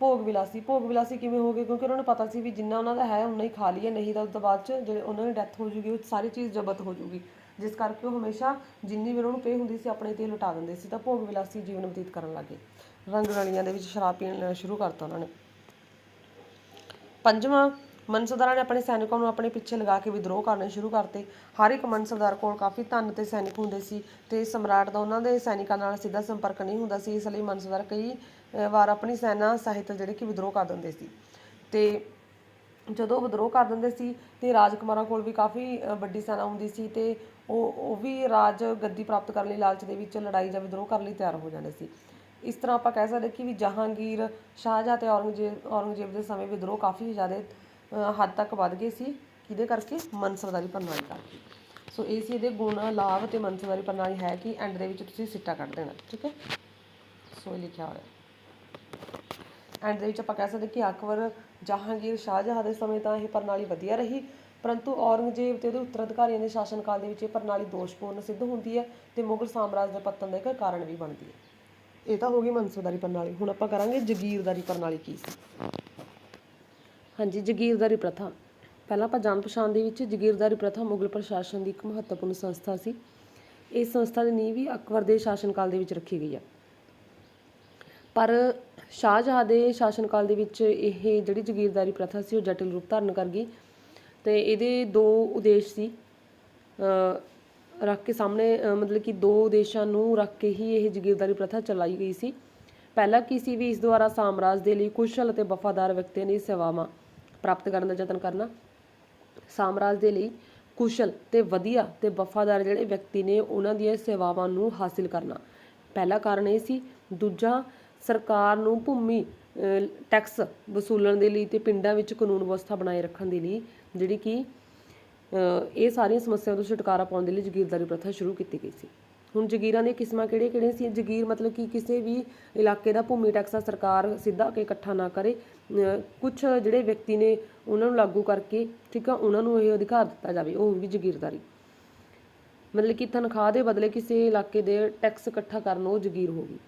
ਭੋਗ ਵਿਲਾਸੀ ਭੋਗ ਵਿਲਾਸੀ ਕਿਵੇਂ ਹੋ ਗਏ? ਕਿਉਂਕਿ ਉਹਨਾਂ ਨੂੰ ਪਤਾ ਸੀ ਵੀ ਜਿੰਨਾ ਉਹਨਾਂ ਦਾ ਹੈ ਉਨਾ ਹੀ ਖਾ ਲਈਏ ਨਹੀਂ ਤਾਂ ਉਸ ਤੋਂ ਬਾਅਦ ਚ ਜਿਹੜੇ ਉਹਨਾਂ ਦੀ ਡੈਥ ਹੋ ਜੂਗੀ ਉਹ ਸਾਰੀ ਚੀਜ਼ ਜ਼ਬਤ ਹੋ ਜੂਗੀ। ਜਿਸ ਕਰਕੇ ਉਹ ਹਮੇਸ਼ਾ ਜਿੰਨੀ ਵੀ ਉਹਨਾਂ ਨੂੰ ਪੇ ਹੁੰਦੀ ਸੀ, ਆਪਣੇ ਤੇ ਲੁਟਾ ਦਿੰਦੇ ਸੀ, ਤਾਂ ਭੋਗ ਵਿਲਾਸੀ ਜੀਵਨ ਬਤੀਤ ਕਰਨ ਲੱਗੇ। ਰੰਗ ਰਲੀਆਂ ਦੇ ਵਿੱਚ ਸ਼ਰਾਬ ਪੀਣਾ ਸ਼ੁਰੂ ਕਰਤਾ ਉਹਨਾਂ ਨੇ। ਪੰਜਵਾਂ ਮਨਸਬਦਾਰਾਂ ਨੇ ਆਪਣੇ ਸੈਨਿਕਾਂ ਨੂੰ ਆਪਣੇ ਪਿੱਛੇ ਲਗਾ ਕੇ ਵਿਦਰੋਹ ਕਰਨੇ ਸ਼ੁਰੂ ਕਰਤੇ। ਹਰ ਇੱਕ ਮਨਸਬਦਾਰ ਕੋਲ ਕਾਫੀ ਧਨ ਤੇ ਸੈਨਿਕ ਹੁੰਦੇ ਸੀ ਤੇ ਸਮਰਾਟ ਦਾ ਉਹਨਾਂ ਦੇ ਸੈਨਿਕਾਂ ਨਾਲ ਸਿੱਧਾ ਸੰਪਰਕ ਨਹੀਂ ਹੁੰਦਾ ਸੀ, ਇਸ ਲਈ ਮਨਸਬਦਾਰ ਕਈ ਵਾਰ ਆਪਣੀ ਸੈਨਾ ਸਹਿਤ ਜਿਹੜੇ ਕਿ ਵਿਦਰੋਹ ਕਰ ਦਿੰਦੇ ਸੀ। ਤੇ ਜਦੋਂ ਵਿਦਰੋਹ ਕਰ ਦਿੰਦੇ ਸੀ, ਤੇ ਰਾਜਕੁਮਾਰਾਂ ਕੋਲ ਵੀ ਕਾਫੀ ਵੱਡੀ ਸੈਨਾ ਹੁੰਦੀ ਸੀ ਤੇ ਉਹ ਉਹ ਵੀ ਰਾਜ ਗੱਦੀ ਪ੍ਰਾਪਤ ਕਰਨ ਲਈ ਲਾਲਚ ਦੇ ਵਿੱਚ ਲੜਾਈ ਜਾਂ ਵਿਦਰੋਹ ਕਰਨ ਲਈ ਤਿਆਰ ਹੋ ਜਾਂਦੇ ਸੀ। ਇਸ ਤਰ੍ਹਾਂ ਆਪਾਂ ਕਹਿ ਸਕਦੇ ਕਿ ਵੀ ਜਹਾਂਗੀਰ, ਸ਼ਾਹਜਹਾਂ ਤੇ ਔਰੰਗਜ਼ੇਬ ਔਰੰਗਜ਼ੇਬ ਦੇ ਸਮੇਂ ਵਿਦਰੋਹ ਕਾਫੀ ਜ਼ਿਆਦਾ ਹੱਦ ਤੱਕ ਵੱਧ ਗਏ ਸੀ। ਕਿਹਦੇ ਕਰਕੇ? ਮਨਸਬਦਾਰੀ ਪ੍ਰਣਾਲੀ ਕਰਕੇ। ਸੋ ਇਹ ਸੀ ਇਹਦੇ ਗੁਣ, ਲਾਭ ਤੇ ਮਨਸਬਦਾਰੀ ਪ੍ਰਣਾਲੀ ਹੈ ਕਿ? ਐਂਡ ਦੇ ਵਿੱਚ ਤੁਸੀਂ ਸਿੱਟਾ ਕੱਢ ਦੇਣਾ, ਠੀਕ ਹੈ? ਸੋ ਇਹ ਲਿਖਿਆ ਹੋਇਆ। ਐਂਡ ਦੇ ਵਿੱਚ ਆਪਾਂ ਕਹਿ ਸਕਦੇ ਕਿ ਅਕਬਰ, ਜਹਾਂਗੀਰ, ਸ਼ਾਹਜਹਾਂ ਦੇ ਸਮੇਂ ਤਾਂ ਇਹ ਪ੍ਰਣਾਲੀ ਵਧੀਆ ਰਹੀ। ਪਰੰਤੂ ਔਰੰਗਜ਼ੇਬ ਤੇ ਉਹਦੇ ਉੱਤਰਾਧਿਕਾਰੀਆਂ ਦੇ ਸ਼ਾਸਨ ਕਾਲ ਦੇ ਵਿੱਚ ਇਹ ਪ੍ਰਣਾਲੀ ਦੋਸ਼ਪੂਰਨ ਸਿੱਧ ਹੁੰਦੀ ਹੈ ਤੇ ਮੁਗਲ ਸਾਮਰਾਜ ਦੇ ਪਤਨ ਦਾ ਇੱਕ ਕਾਰਨ ਵੀ ਬਣਦੀ ਹੈ। ਇਹ ਤਾਂ ਹੋ ਗਈ ਮਨਸੂਦਾਰੀ ਪ੍ਰਣਾਲੀ। ਹੁਣ ਆਪਾਂ ਕਰਾਂਗੇ ਜਗੀਰਦਾਰੀ ਪ੍ਰਣਾਲੀ ਕੀ ਸੀ? ਹਾਂਜੀ, ਜਗੀਰਦਾਰੀ ਪ੍ਰਥਾ। ਪਹਿਲਾਂ ਆਪਾਂ ਜਾਣ ਪਛਾਣ ਦੇ ਵਿੱਚ ਜਗੀਰਦਾਰੀ ਪ੍ਰਥਾ ਮੁਗਲ ਪ੍ਰਸ਼ਾਸਨ ਦੀ ਇੱਕ ਮਹੱਤਵਪੂਰਨ ਸੰਸਥਾ ਸੀ। ਇਸ ਸੰਸਥਾ ਦੀ ਨੀਂਹ ਵੀ ਅਕਬਰ ਦੇ ਸ਼ਾਸਨ ਕਾਲ ਦੇ ਵਿੱਚ ਰੱਖੀ ਗਈ ਹੈ ਪਰ ਸ਼ਾਹਜਹਾਂ ਦੇ ਸ਼ਾਸਨ ਕਾਲ ਦੇ ਵਿੱਚ ਇਹ ਜਿਹੜੀ ਜਗੀਰਦਾਰੀ ਪ੍ਰਥਾ ਸੀ ਉਹ ਜਟਿਲ ਰੂਪ ਧਾਰਨ ਕਰ ਗਈ। ਤੇ ਇਹਦੇ ਦੋ ਉਦੇਸ਼ ਸੀ। ਰੱਖ ਕੇ ਸਾਹਮਣੇ ਮਤਲਬ ਕਿ ਦੋ ਉਦੇਸ਼ਾਂ ਨੂੰ ਰੱਖ ਕੇ ਹੀ ਇਹ ਜ਼ਗੀਰਦਾਰੀ ਪ੍ਰਥਾ ਚਲਾਈ ਗਈ ਸੀ। ਪਹਿਲਾ ਕੀ ਸੀ ਵੀ ਇਸ ਦੁਆਰਾ ਸਾਮਰਾਜ ਦੇ ਲਈ ਕੁਸ਼ਲ ਅਤੇ ਵਫਾਦਾਰ ਵਿਅਕਤੀਆਂ ਦੀ ਸੇਵਾਵਾਂ ਪ੍ਰਾਪਤ ਕਰਨ ਦਾ ਯਤਨ ਕਰਨਾ, ਸਾਮਰਾਜ ਦੇ ਲਈ ਕੁਸ਼ਲ ਤੇ ਵਧੀਆ ਤੇ ਵਫਾਦਾਰ ਜਿਹੜੇ ਵਿਅਕਤੀ ਨੇ ਉਹਨਾਂ ਦੀਆਂ ਸੇਵਾਵਾਂ ਨੂੰ ਹਾਸਿਲ ਕਰਨਾ। ਪਹਿਲਾ ਕਾਰਨ ਇਹ ਸੀ। ਦੂਜਾ, ਸਰਕਾਰ ਨੂੰ ਭੂਮੀ ਟੈਕਸ ਵਸੂਲਣ ਦੇ ਲਈ ਤੇ ਪਿੰਡਾਂ ਵਿੱਚ ਕਾਨੂੰਨ ਵਿਵਸਥਾ ਬਣਾਏ ਰੱਖਣ ਦੇ ਲਈ ਜਿਹੜੀ ਕਿ ਇਹ ਸਾਰੀਆਂ ਸਮੱਸਿਆਵਾਂ ਤੋਂ ਛੁਟਕਾਰਾ ਪਾਉਣ ਦੇ ਲਈ ਜ਼ਗੀਰਦਾਰੀ ਪ੍ਰਥਾ ਸ਼ੁਰੂ ਕੀਤੀ ਗਈ ਸੀ। ਹੁਣ ਜ਼ਗੀਰਾਂ ਦੀਆਂ ਕਿਸਮਾਂ ਕਿਹੜੀਆਂ ਕਿਹੜੀਆਂ ਸੀ? ਜ਼ਗੀਰ ਮਤਲਬ ਕਿ ਕਿਸੇ ਵੀ ਇਲਾਕੇ ਦਾ ਭੂਮੀ ਟੈਕਸ ਸਰਕਾਰ ਸਿੱਧਾ ਕੇ ਇਕੱਠਾ ਨਾ ਕਰੇ। ਕੁਝ ਜਿਹੜੇ ਵਿਅਕਤੀ ਨੇ ਉਹਨਾਂ ਨੂੰ ਲਾਗੂ ਕਰਕੇ, ਠੀਕ ਆ, ਉਹਨਾਂ ਨੂੰ ਇਹ ਅਧਿਕਾਰ ਦਿੱਤਾ ਜਾਵੇ, ਉਹ ਹੋਊਗੀ ਜ਼ਗੀਰਦਾਰੀ। ਮਤਲਬ ਕਿ ਤਨਖਾਹ ਦੇ ਬਦਲੇ ਕਿਸੇ ਇਲਾਕੇ ਦੇ ਟੈਕਸ ਇਕੱਠਾ ਕਰਨ ਉਹ ਜ਼ਗੀਰ ਹੋਗੀ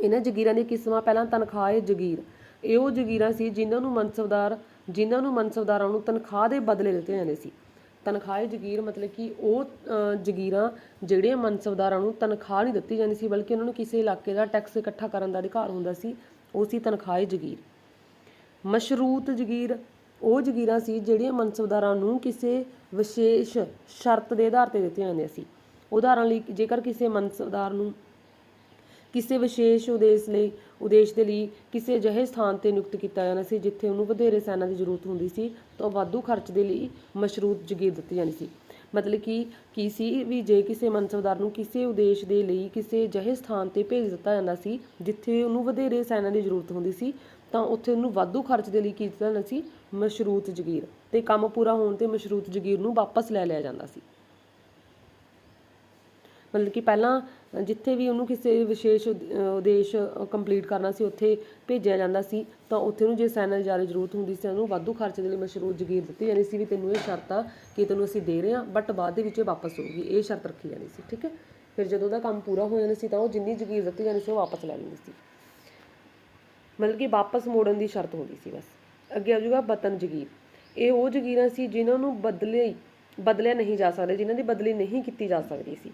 ਇਹਨਾਂ ਜ਼ਗੀਰਾਂ ਦੀਆਂ ਕਿਸਮਾਂ, ਪਹਿਲਾਂ ਤਨਖਾਹ ਹੈ ਜ਼ਗੀਰ। ਇਹ ਉਹ ਜ਼ਗੀਰਾਂ ਸੀ ਜਿਨ੍ਹਾਂ ਨੂੰ ਮਨਸਬਦਾਰ ਜਿਨ੍ਹਾਂ ਨੂੰ ਮਨਸਬਦਾਰਾਂ ਨੂੰ ਤਨਖਾਹ ਦੇ ਬਦਲੇ ਦਿੱਤੇ ਜਾਂਦੇ ਸੀ। ਤਨਖਾਹ ਜ਼ਗੀਰ ਮਤਲਬ ਕਿ ਉਹ ਜ਼ਗੀਰਾਂ ਜਿਹੜੀਆਂ ਮਨਸਬਦਾਰਾਂ ਨੂੰ ਤਨਖਾਹ ਨਹੀਂ ਦਿੱਤੀ ਜਾਂਦੀ ਸੀ, ਬਲਕਿ ਉਹਨਾਂ ਨੂੰ ਕਿਸੇ ਇਲਾਕੇ ਦਾ ਟੈਕਸ ਇਕੱਠਾ ਕਰਨ ਦਾ ਅਧਿਕਾਰ ਹੁੰਦਾ ਸੀ, ਉਹ ਸੀ ਤਨਖਾਹ ਜ਼ਗੀਰ। ਮਸ਼ਰੂਤ ਜ਼ਗੀਰ, ਉਹ ਜ਼ਗੀਰਾਂ ਸੀ ਜਿਹੜੀਆਂ ਮਨਸਬਦਾਰਾਂ ਨੂੰ ਕਿਸੇ ਵਿਸ਼ੇਸ਼ ਸ਼ਰਤ ਦੇ ਆਧਾਰ ਤੇ ਦਿੱਤੀਆਂ ਜਾਂਦੀਆਂ ਸੀ। ਉਦਾਹਰਣ ਲਈ ਜੇਕਰ ਕਿਸੇ ਮਨਸਬਦਾਰ ਨੂੰ ਕਿਸੇ ਵਿਸ਼ੇਸ਼ ਉਦੇਸ਼ ਲਈ, ਉਦੇਸ਼ ਦੇ ਲਈ ਕਿਸੇ ਅਜਿਹੇ ਸਥਾਨ ਤੇ ਨਿਯੁਕਤ ਕੀਤਾ ਜਾਣਾ ਸੀ ਜਿੱਥੇ ਉਹਨੂੰ ਵਧੇਰੇ ਸੈਨਾ ਦੀ ਜ਼ਰੂਰਤ ਹੁੰਦੀ ਸੀ ਤਾਂ ਉਹ ਵਾਧੂ ਖਰਚ ਦੇ ਲਈ ਮਸ਼ਰੂਤ ਜ਼ਗੀਰ ਦਿੱਤੀ ਜਾਂਦੀ ਸੀ। ਮਤਲਬ ਕਿ ਕੀ ਸੀ ਵੀ ਜੇ ਕਿਸੇ ਮਨਸਬਦਾਰ ਨੂੰ ਕਿਸੇ ਉਦੇਸ਼ ਦੇ ਲਈ ਕਿਸੇ ਅਜਿਹੇ ਸਥਾਨ ਤੇ ਭੇਜ ਦਿੱਤਾ ਜਾਂਦਾ ਸੀ ਜਿੱਥੇ ਉਹਨੂੰ ਵਧੇਰੇ ਸੈਨਾ ਦੀ ਜ਼ਰੂਰਤ ਹੁੰਦੀ ਸੀ ਤਾਂ ਉੱਥੇ ਉਹਨੂੰ ਵਾਧੂ ਖਰਚ ਦੇ ਲਈ ਕੀ ਦਿੱਤਾ ਜਾਂਦਾ ਸੀ? ਮਸ਼ਰੂਤ ਜ਼ਗੀਰ। ਤੇ ਕੰਮ ਪੂਰਾ ਹੋਣ ਤੇ ਮਸ਼ਰੂਤ ਜ਼ਗੀਰ ਨੂੰ ਵਾਪਸ ਲੈ ਲਿਆ ਜਾਂਦਾ ਸੀ। ਮਤਲਬ ਕਿ ਪਹਿਲਾਂ ਜਿੱਥੇ ਵੀ ਉਹਨੂੰ ਕਿਸੇ ਵਿਸ਼ੇਸ਼ ਉਦੇਸ਼ ਕੰਪਲੀਟ ਕਰਨਾ ਸੀ, ਉੱਥੇ ਭੇਜਿਆ ਜਾਂਦਾ ਸੀ, ਤਾਂ ਉੱਥੇ ਨੂੰ ਜੇ ਸੈਨਾ ਦੀ ਜ਼ਿਆਦਾ ਜ਼ਰੂਰਤ ਹੁੰਦੀ ਸੀ, ਉਹਨੂੰ ਵਾਧੂ ਖਰਚੇ ਦੇ ਲਈ ਮਸ਼ਰੂਰ ਜ਼ਗੀਰ ਦਿੱਤੀ ਜਾਂਦੀ ਸੀ ਵੀ ਤੈਨੂੰ ਇਹ ਸ਼ਰਤ ਆ ਕਿ ਤੈਨੂੰ ਅਸੀਂ ਦੇ ਰਹੇ ਹਾਂ ਬਟ ਬਾਅਦ ਦੇ ਵਿੱਚ ਇਹ ਵਾਪਸ ਹੋਊਗੀ, ਇਹ ਸ਼ਰਤ ਰੱਖੀ ਜਾਂਦੀ ਸੀ, ਠੀਕ ਹੈ? ਫਿਰ ਜਦੋਂ ਉਹਦਾ ਕੰਮ ਪੂਰਾ ਹੋ ਜਾਂਦਾ ਸੀ, ਤਾਂ ਉਹ ਜਿੰਨੀ ਜ਼ਗੀਰ ਦਿੱਤੀ ਜਾਂਦੀ ਸੀ, ਉਹ ਵਾਪਸ ਲੈ ਲੈਂਦੀ ਸੀ। ਮਤਲਬ ਕਿ ਵਾਪਸ ਮੋੜਨ ਦੀ ਸ਼ਰਤ ਹੁੰਦੀ ਸੀ ਬਸ। ਅੱਗੇ ਆ ਜਾਊਗਾ ਵਤਨ ਜ਼ਗੀਰ। ਇਹ ਉਹ ਜ਼ਗੀਰਾਂ ਸੀ ਜਿਨ੍ਹਾਂ ਨੂੰ ਬਦਲੇ, ਬਦਲਿਆ ਨਹੀਂ ਜਾ ਸਕਦਾ, ਜਿਨ੍ਹਾਂ ਦੀ ਬਦਲੀ ਨਹੀਂ ਕੀਤੀ ਜਾ ਸਕਦੀ ਸੀ।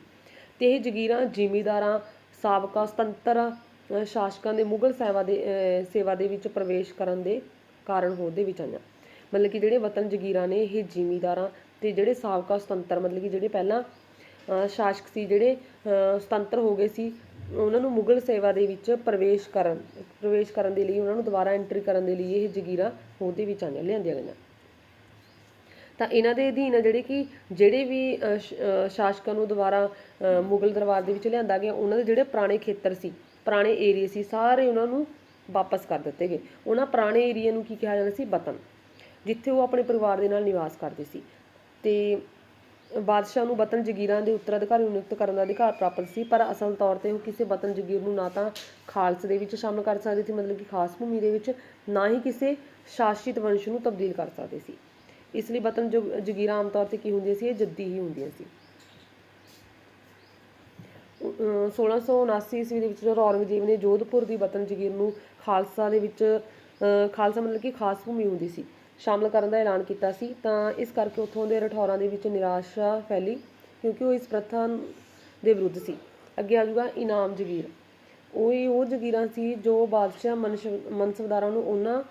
ਤੇ ਇਹ ਜ਼ਗੀਰਾਂ, ਜ਼ਿਮੀਦਾਰਾਂ, ਸਾਬਕਾ, ਸੁਤੰਤਰ ਸ਼ਾਸਕਾਂ ਦੇ ਮੁਗਲ ਸੇਵਾ ਦੇ ਸੇਵਾ ਦੇ ਵਿੱਚ ਪ੍ਰਵੇਸ਼ ਕਰਨ ਦੇ ਕਾਰਨ ਹੋਦੇ ਵਿੱਚ ਆਈਆਂ। ਮਤਲਬ ਕਿ ਜਿਹੜੇ ਵਤਨ ਜ਼ਗੀਰਾਂ ਨੇ, ਇਹ ਜ਼ਿਮੀਦਾਰਾਂ ਤੇ ਜਿਹੜੇ ਸਾਬਕਾ, ਸੁਤੰਤਰ, ਮਤਲਬ ਕਿ ਜਿਹੜੇ ਪਹਿਲਾਂ ਸ਼ਾਸਕ ਸੀ, ਜਿਹੜੇ ਸੁਤੰਤਰ ਹੋ ਗਏ ਸੀ, ਉਹਨਾਂ ਨੂੰ ਮੁਗਲ ਸੇਵਾ ਦੇ ਵਿੱਚ ਪ੍ਰਵੇਸ਼ ਕਰਨ ਪ੍ਰਵੇਸ਼ ਕਰਨ ਦੇ ਲਈ, ਉਹਨਾਂ ਨੂੰ ਦੁਬਾਰਾ ਐਂਟਰੀ ਕਰਨ ਦੇ ਲਈ ਇਹ ਜ਼ਗੀਰਾਂ ਉਹਦੇ ਵਿੱਚ ਆਈਆਂ, ਲਿਆਂਦੀਆਂ ਗਈਆਂ। ਤਾਂ ਇਹਨਾਂ ਦੇ ਅਧੀਨ ਆ ਜਿਹੜੇ ਕਿ ਜਿਹੜੇ ਵੀ ਸ਼ਾਸਕਾਂ ਨੂੰ ਦੁਬਾਰਾ ਮੁਗਲ ਦਰਬਾਰ ਦੇ ਵਿੱਚ ਲਿਆਂਦਾ ਗਿਆ, ਉਹਨਾਂ ਦੇ ਜਿਹੜੇ ਪੁਰਾਣੇ ਖੇਤਰ ਸੀ, ਪੁਰਾਣੇ ਏਰੀਏ ਸੀ, ਸਾਰੇ ਉਹਨਾਂ ਨੂੰ ਵਾਪਸ ਕਰ ਦਿੱਤੇ ਗਏ। ਉਹਨਾਂ ਪੁਰਾਣੇ ਏਰੀਏ ਨੂੰ ਕੀ ਕਿਹਾ ਜਾਂਦਾ ਸੀ? ਵਤਨ ਜਿੱਥੇ ਉਹ ਆਪਣੇ ਪਰਿਵਾਰ ਦੇ ਨਾਲ ਨਿਵਾਸ ਕਰਦੇ ਸੀ। ਤੇ ਬਾਦਸ਼ਾਹ ਨੂੰ ਵਤਨ ਜ਼ਗੀਰਾਂ ਦੇ ਉੱਤਰਾਧਿਕਾਰੀ ਨਿਯੁਕਤ ਕਰਨ ਦਾ ਅਧਿਕਾਰ ਪ੍ਰਾਪਤ ਸੀ, ਪਰ ਅਸਲ ਤੌਰ ਤੇ ਉਹ ਕਿਸੇ ਵਤਨ ਜ਼ਗੀਰ ਨੂੰ ਨਾ ਤਾਂ ਖਾਲਸੇ ਦੇ ਵਿੱਚ ਸ਼ਾਮਲ ਕਰ ਸਕਦੇ ਸੀ, ਮਤਲਬ ਕਿ ਖਾਸ ਭੂਮੀ ਦੇ ਵਿੱਚ, ਨਾ ਹੀ ਕਿਸੇ ਸ਼ਾਸਿਤ ਵੰਸ਼ ਨੂੰ ਤਬਦੀਲ ਕਰ ਸਕਦੇ ਸੀ। ਇਸ ਲਈ ਬਤਨ ਜਗ- ਜ਼ਗੀਰਾਂ ਆਮ ਤੌਰ ਤੇ ਕੀ ਹੁੰਦੀਆਂ ਸੀ, ਇਹ ਜੱਦੀ ਹੀ ਹੁੰਦੀਆਂ ਸੀ। 1679 ਈਸਵੀ ਦੇ ਵਿੱਚ ਜਦੋਂ ਔਰੰਗਜ਼ੇਬ ਨੇ ਜੋਧਪੁਰ ਦੀ ਵਤਨ ਜ਼ਗੀਰ ਨੂੰ ਖਾਲਸਾ ਦੇ ਵਿੱਚ ਖਾਲਸਾ ਮਤਲਬ ਕਿ ਖਾਸ ਭੂਮੀ ਹੁੰਦੀ ਸੀ, ਸ਼ਾਮਲ ਕਰਨ ਦਾ ਐਲਾਨ ਕੀਤਾ ਸੀ, ਤਾਂ ਇਸ ਕਰਕੇ ਉੱਥੋਂ ਦੇ ਰਠੌਰਾਂ ਦੇ ਵਿੱਚ ਨਿਰਾਸ਼ਾ ਫੈਲੀ, ਕਿਉਂਕਿ ਉਹ ਇਸ ਪ੍ਰਥਾ ਦੇ ਵਿਰੁੱਧ ਸੀ। ਅੱਗੇ ਆ ਜਾਊਗਾ ਇਨਾਮ ਜ਼ਗੀਰ। ਉਹ ਉਹ ਜ਼ਗੀਰਾਂ ਸੀ ਜੋ ਬਾਦਸ਼ਾਹ ਮਨਸ਼- ਮਨਸਬਦਾਰਾਂ ਨੂੰ ਉਹਨਾਂ